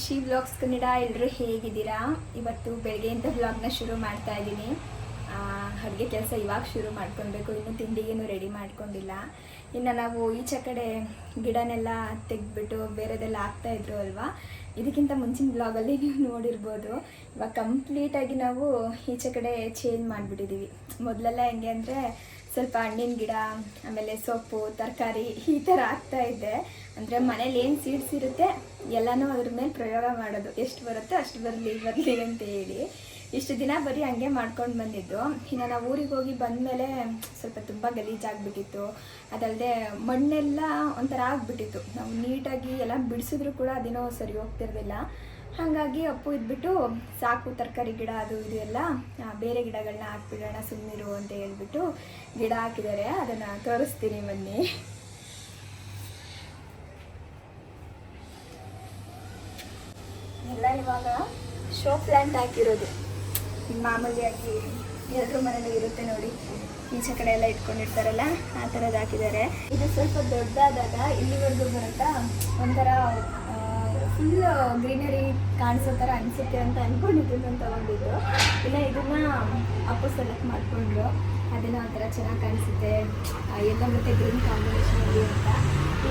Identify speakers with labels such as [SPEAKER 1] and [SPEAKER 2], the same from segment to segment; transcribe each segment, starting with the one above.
[SPEAKER 1] ಖುಷಿ ಬ್ಲಾಗ್ಸ್ ಕನ್ನಡ ಎಲ್ಲರೂ ಹೇಗಿದ್ದೀರಾ? ಇವತ್ತು ಬೆಳಗ್ಗೆಯಿಂದ ಬ್ಲಾಗ್ನ ಶುರು ಮಾಡ್ತಾ ಇದ್ದೀನಿ. ಅಡುಗೆ ಕೆಲಸ ಇವಾಗ ಶುರು ಮಾಡ್ಕೊಳ್ಬೇಕು. ಇನ್ನು ತಿಂಡಿಗೇನು ರೆಡಿ ಮಾಡ್ಕೊಂಡಿಲ್ಲ. ಇನ್ನು ನಾವು ಈಚೆ ಕಡೆ ಗಿಡನೆಲ್ಲ ತೆಗೆದ್ಬಿಟ್ಟು ಬೇರೆದೆಲ್ಲ ಹಾಕ್ತಾ ಇದ್ರು ಅಲ್ವಾ? ಇದಕ್ಕಿಂತ ಮುಂಚಿನ ಬ್ಲಾಗಲ್ಲಿ ನೀವು ನೋಡಿರ್ಬೋದು. ಇವಾಗ ಕಂಪ್ಲೀಟಾಗಿ ನಾವು ಈಚೆ ಕಡೆ ಚೇಂಜ್ ಮಾಡಿಬಿಟ್ಟಿದ್ದೀವಿ. ಮೊದಲೆಲ್ಲ ಹೆಂಗೆ ಅಂದರೆ ಸ್ವಲ್ಪ ಹಣ್ಣಿನ ಗಿಡ, ಆಮೇಲೆ ಸೊಪ್ಪು, ತರಕಾರಿ ಈ ಥರ ಇದ್ದೆ. ಅಂದರೆ ಮನೇಲಿ ಏನು ಸೀಡ್ಸ್ ಇರುತ್ತೆ, ಎಲ್ಲನೂ ಅದ್ರ ಮೇಲೆ ಪ್ರಯೋಗ ಮಾಡೋದು. ಎಷ್ಟು ಬರುತ್ತೆ ಅಷ್ಟು ಬರಲಿ ಬರಲಿ ಅಂತ ಹೇಳಿ. ಇಷ್ಟು ದಿನ ಬರೀ ಹಂಗೆ ಮಾಡ್ಕೊಂಡು ಬಂದಿದ್ದು. ಇನ್ನು ನಾವು ಊರಿಗೆ ಹೋಗಿ ಬಂದಮೇಲೆ ಸ್ವಲ್ಪ ತುಂಬ ಗಲೀಜಾಗ್ಬಿಟ್ಟಿತ್ತು. ಅದಲ್ಲದೆ ಮಣ್ಣೆಲ್ಲ ಒಂಥರ ಆಗ್ಬಿಟ್ಟಿತ್ತು. ನಾವು ನೀಟಾಗಿ ಎಲ್ಲ ಬಿಡಿಸಿದ್ರು ಕೂಡ ಅದೇನೋ ಸರಿ ಹೋಗ್ತಿರಲಿಲ್ಲ. ಹಾಗಾಗಿ ಅಪ್ಪು ಇದ್ಬಿಟ್ಟು ಸಾಕು, ತರಕಾರಿ ಗಿಡ ಅದು ಇದು ಎಲ್ಲ ಬೇರೆ ಗಿಡಗಳನ್ನ ಹಾಕ್ಬಿಡೋಣ ಸುಮ್ಮನಿರು ಅಂತ ಹೇಳ್ಬಿಟ್ಟು ಗಿಡ ಹಾಕಿದ್ದಾರೆ. ಅದನ್ನು ತೋರಿಸ್ತೀನಿ ಬನ್ನಿ ಎಲ್ಲ ಇವಾಗ ಶೋ ಪ್ಲಾಂಟ್ ಹಾಕಿರೋದು ಮಾಮೂಲಿಯಾಗಿ ಎಲ್ಲರ ಮನೇಲಿ ಇರುತ್ತೆ ನೋಡಿ. ಈಚೆ ಕಡೆ ಎಲ್ಲ ಇಟ್ಕೊಂಡಿರ್ತಾರಲ್ಲ ಆ ಥರದ್ದು ಹಾಕಿದ್ದಾರೆ. ಇದು ಸ್ವಲ್ಪ ದೊಡ್ಡದಾದಾಗ ಇಲ್ಲಿವರೆಗೂ ಬರುತ್ತಾ? ಒಂಥರ ಫುಲ್ ಗ್ರೀನರಿ ಕಾಣಿಸೋ ಥರ ಅನಿಸುತ್ತೆ ಅಂತ ಅಂದ್ಕೊಂಡಿದ್ದು ಅಂತ ತಗೊಂಡಿದ್ದು. ಇಲ್ಲ ಇದನ್ನ ಅಪ್ಪು ಸೆಲೆಕ್ಟ್ ಮಾಡಿಕೊಂಡು ಅದನ್ನ ಒಂಥರ ಚೆನ್ನಾಗಿ ಕಾಣಿಸುತ್ತೆ. ಎಲ್ಲ ಮತ್ತೆ ಗ್ರೀನ್ ಕಾಂಬಿನೇಷನ್ ಇದೆ ಅಂತ.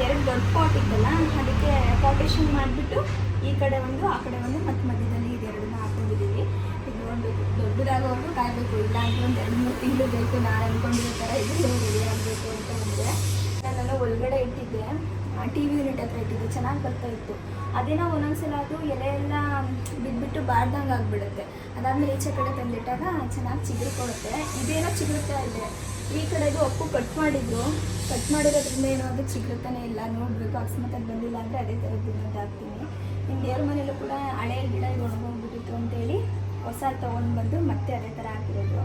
[SPEAKER 1] ಎರಡು ದೊಡ್ಡ ಪಾಟ್ ಇತ್ತಲ್ಲ ಅದಕ್ಕೆ ಪಾಟೇಷನ್ ಮಾಡಿಬಿಟ್ಟು ಈ ಕಡೆ ಒಂದು ಆ ಕಡೆ ಒಂದು ಮತ್ತೆ ಮಧ್ಯದಲ್ಲಿ ದೊಡ್ಡದಾಗೋವರೆಗೂ ಕಾಯ್ಬೇಕು. ಇಲ್ಲ ಅಂದ್ರೆ ಒಂದು ಎರಡು ಮೂರು ತಿಂಗಳು ಬೇಕು, ನಾನು ಅಂದ್ಕೊಂಡಿರೋ ಥರ ಇದು ರೆಡಿ ಆಗಬೇಕು ಅಂತ ಅಂದರೆ ನಾನು ಒಳಗಡೆ ಇಟ್ಟಿದ್ದೆ. ಟಿ ವಿ ಯೂನಿಟ್ ಹತ್ರ ಇಟ್ಟಿದ್ದೆ. ಚೆನ್ನಾಗಿ ಬರ್ತಾ ಇತ್ತು. ಅದೇನೋ ಒಂದೊಂದ್ಸಲ ಅದು ಎಲೆ ಎಲ್ಲ ಬಿದ್ದುಬಿಟ್ಟು ಬಾರ್ದಂಗೆ ಆಗಿಬಿಡುತ್ತೆ. ಅದಾದಮೇಲೆ ಈಚೆ ಕಡೆ ತಂದಿಟ್ಟಾಗ ಚೆನ್ನಾಗಿ ಚಿಗುರ್ಕೊಳುತ್ತೆ. ಇದೇನೋ ಚಿಗುರ್ತಾ ಇದೆ. ಈ ಕಡೆದು ಅಪ್ಪು ಕಟ್ ಮಾಡಿದ್ರು. ಕಟ್ ಮಾಡಿರೋದ್ರಿಂದ ಏನೋ ಅದು ಚಿಗುರ್ತಾನೆ ಇಲ್ಲ. ನೋಡಬೇಕು. ಅಕಸ್ಮಾತ್ ಬಂದಿಲ್ಲ ಅಂದರೆ ಅದೇ ಇನ್ನೊಂದು ಹಾಕ್ತೀನಿ ಇನ್ನು ದೇವ್ರ ಮನೇಲೂ ಕೂಡ ಹಳೆ ಗಿಡ ಒಣಗೋಗ್ಬಿಟ್ಟಿತ್ತು ಅಂತೇಳಿ ಹೊಸ ತೊಗೊಂಡು ಬಂದು ಮತ್ತೆ ಅದೇ ಥರ ಹಾಕಿರೋದು.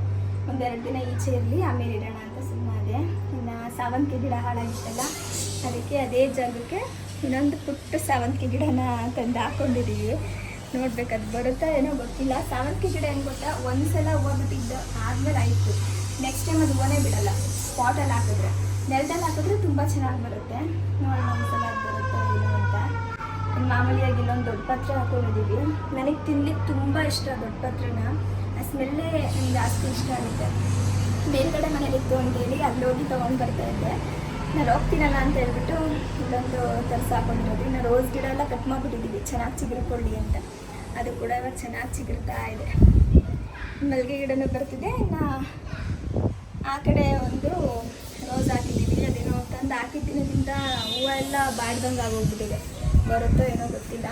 [SPEAKER 1] ಒಂದೆರಡು ದಿನ ಈಚೆ ಇರಲಿ, ಆಮೇಲೆ ಇಡೋಣ ಅಂತ ಸುಮ್ಮನೆ ಇನ್ನು ಸಾವಂತಿಗೆ ಗಿಡ ಹಾಳಾಗಿತ್ತಲ್ಲ ಅದಕ್ಕೆ ಅದೇ ಜಾಗಕ್ಕೆ ಇನ್ನೊಂದು ಪುಟ್ಟ ಸಾವಂತಿಗೆ ಗಿಡನ ತಂದು ಹಾಕ್ಕೊಂಡಿದ್ದೀವಿ ನೋಡ್ಬೇಕು, ಅದು ಬರುತ್ತಾ ಏನೋ ಗೊತ್ತಿಲ್ಲ. ಸಾವಂತಿಗೆ ಗಿಡ ಏನು ಗೊತ್ತಾ? ಒಂದು ಸಲ ಹೂವು ಆದಮೇಲೆ ಆಯಿತು. ನೆಕ್ಸ್ಟ್ ಟೈಮ್ ಅದು ಓನೇ ಬಿಡಲ್ಲ. ಸ್ಪಾಟಲ್ಲಿ ಹಾಕಿದ್ರೆ. ನೆಲದಲ್ಲಿ ಹಾಕಿದ್ರೆ ತುಂಬ ಚೆನ್ನಾಗಿ ಬರುತ್ತೆ. ನೋಡೋಣ ಒಂದು ಸಲ ಬರುತ್ತಾ ಮಾಮೂಲಿಯಾಗಿ ಇಲ್ಲೊಂದು ದೊಡ್ಡ ಪತ್ರ ಹಾಕೊಂಡಿದ್ದೀವಿ ನನಗೆ ತಿನ್ಲಿಕ್ಕೆ ತುಂಬ ಇಷ್ಟ ದೊಡ್ಡ ಪತ್ರನ. ಆ ಸ್ಮೆಲ್ಲೇ ನಂಗೆ ಜಾಸ್ತಿ ಇಷ್ಟ ಆಗುತ್ತೆ. ಮೇಲ್ಗಡೆ ಮನೇಲಿತ್ತು ಅಂತೇಳಿ ಅಲ್ಲಿ ಹೋಗಿ ತೊಗೊಂಡು ಬರ್ತಾ ಇದ್ದೆ. ನಾನು ಹೋಗ್ತೀನಲ್ಲ ಅಂತ ಹೇಳ್ಬಿಟ್ಟು ಇಲ್ಲೊಂದು ತರ್ಸ ಹಾಕೊಂಡಿರೋದು. ಇನ್ನು ರೋಸ್ ಗಿಡ ಎಲ್ಲ ಕಟ್ ಮಾಡಿಬಿಟ್ಟಿದ್ದೀವಿ ಚೆನ್ನಾಗಿ ಚಿಗುರ್ಕೊಳ್ಳಿ ಅಂತ. ಅದು ಕೂಡ ಇವಾಗ ಚೆನ್ನಾಗಿ ಚಿಗುರ್ತಾ ಇದೆ. ಮಲ್ಲಿಗೆ ಗಿಡನೂ ಬರ್ತಿದೆ. ಇನ್ನು ಆ ಕಡೆ ಒಂದು ರೋಸ್ ಹಾಕಿದ್ದೀವಿ. ಅದೇನೋ ತಂದು ಹಾಕಿದ್ದಿನದಿಂದ ಹೂವು ಎಲ್ಲ ಬಾಡ್ದಂಗೆ ಆಗೋಗ್ಬಿಟ್ಟಿದೆ. ಬರುತ್ತೋ ಏನೋ ಗೊತ್ತಿಲ್ಲ.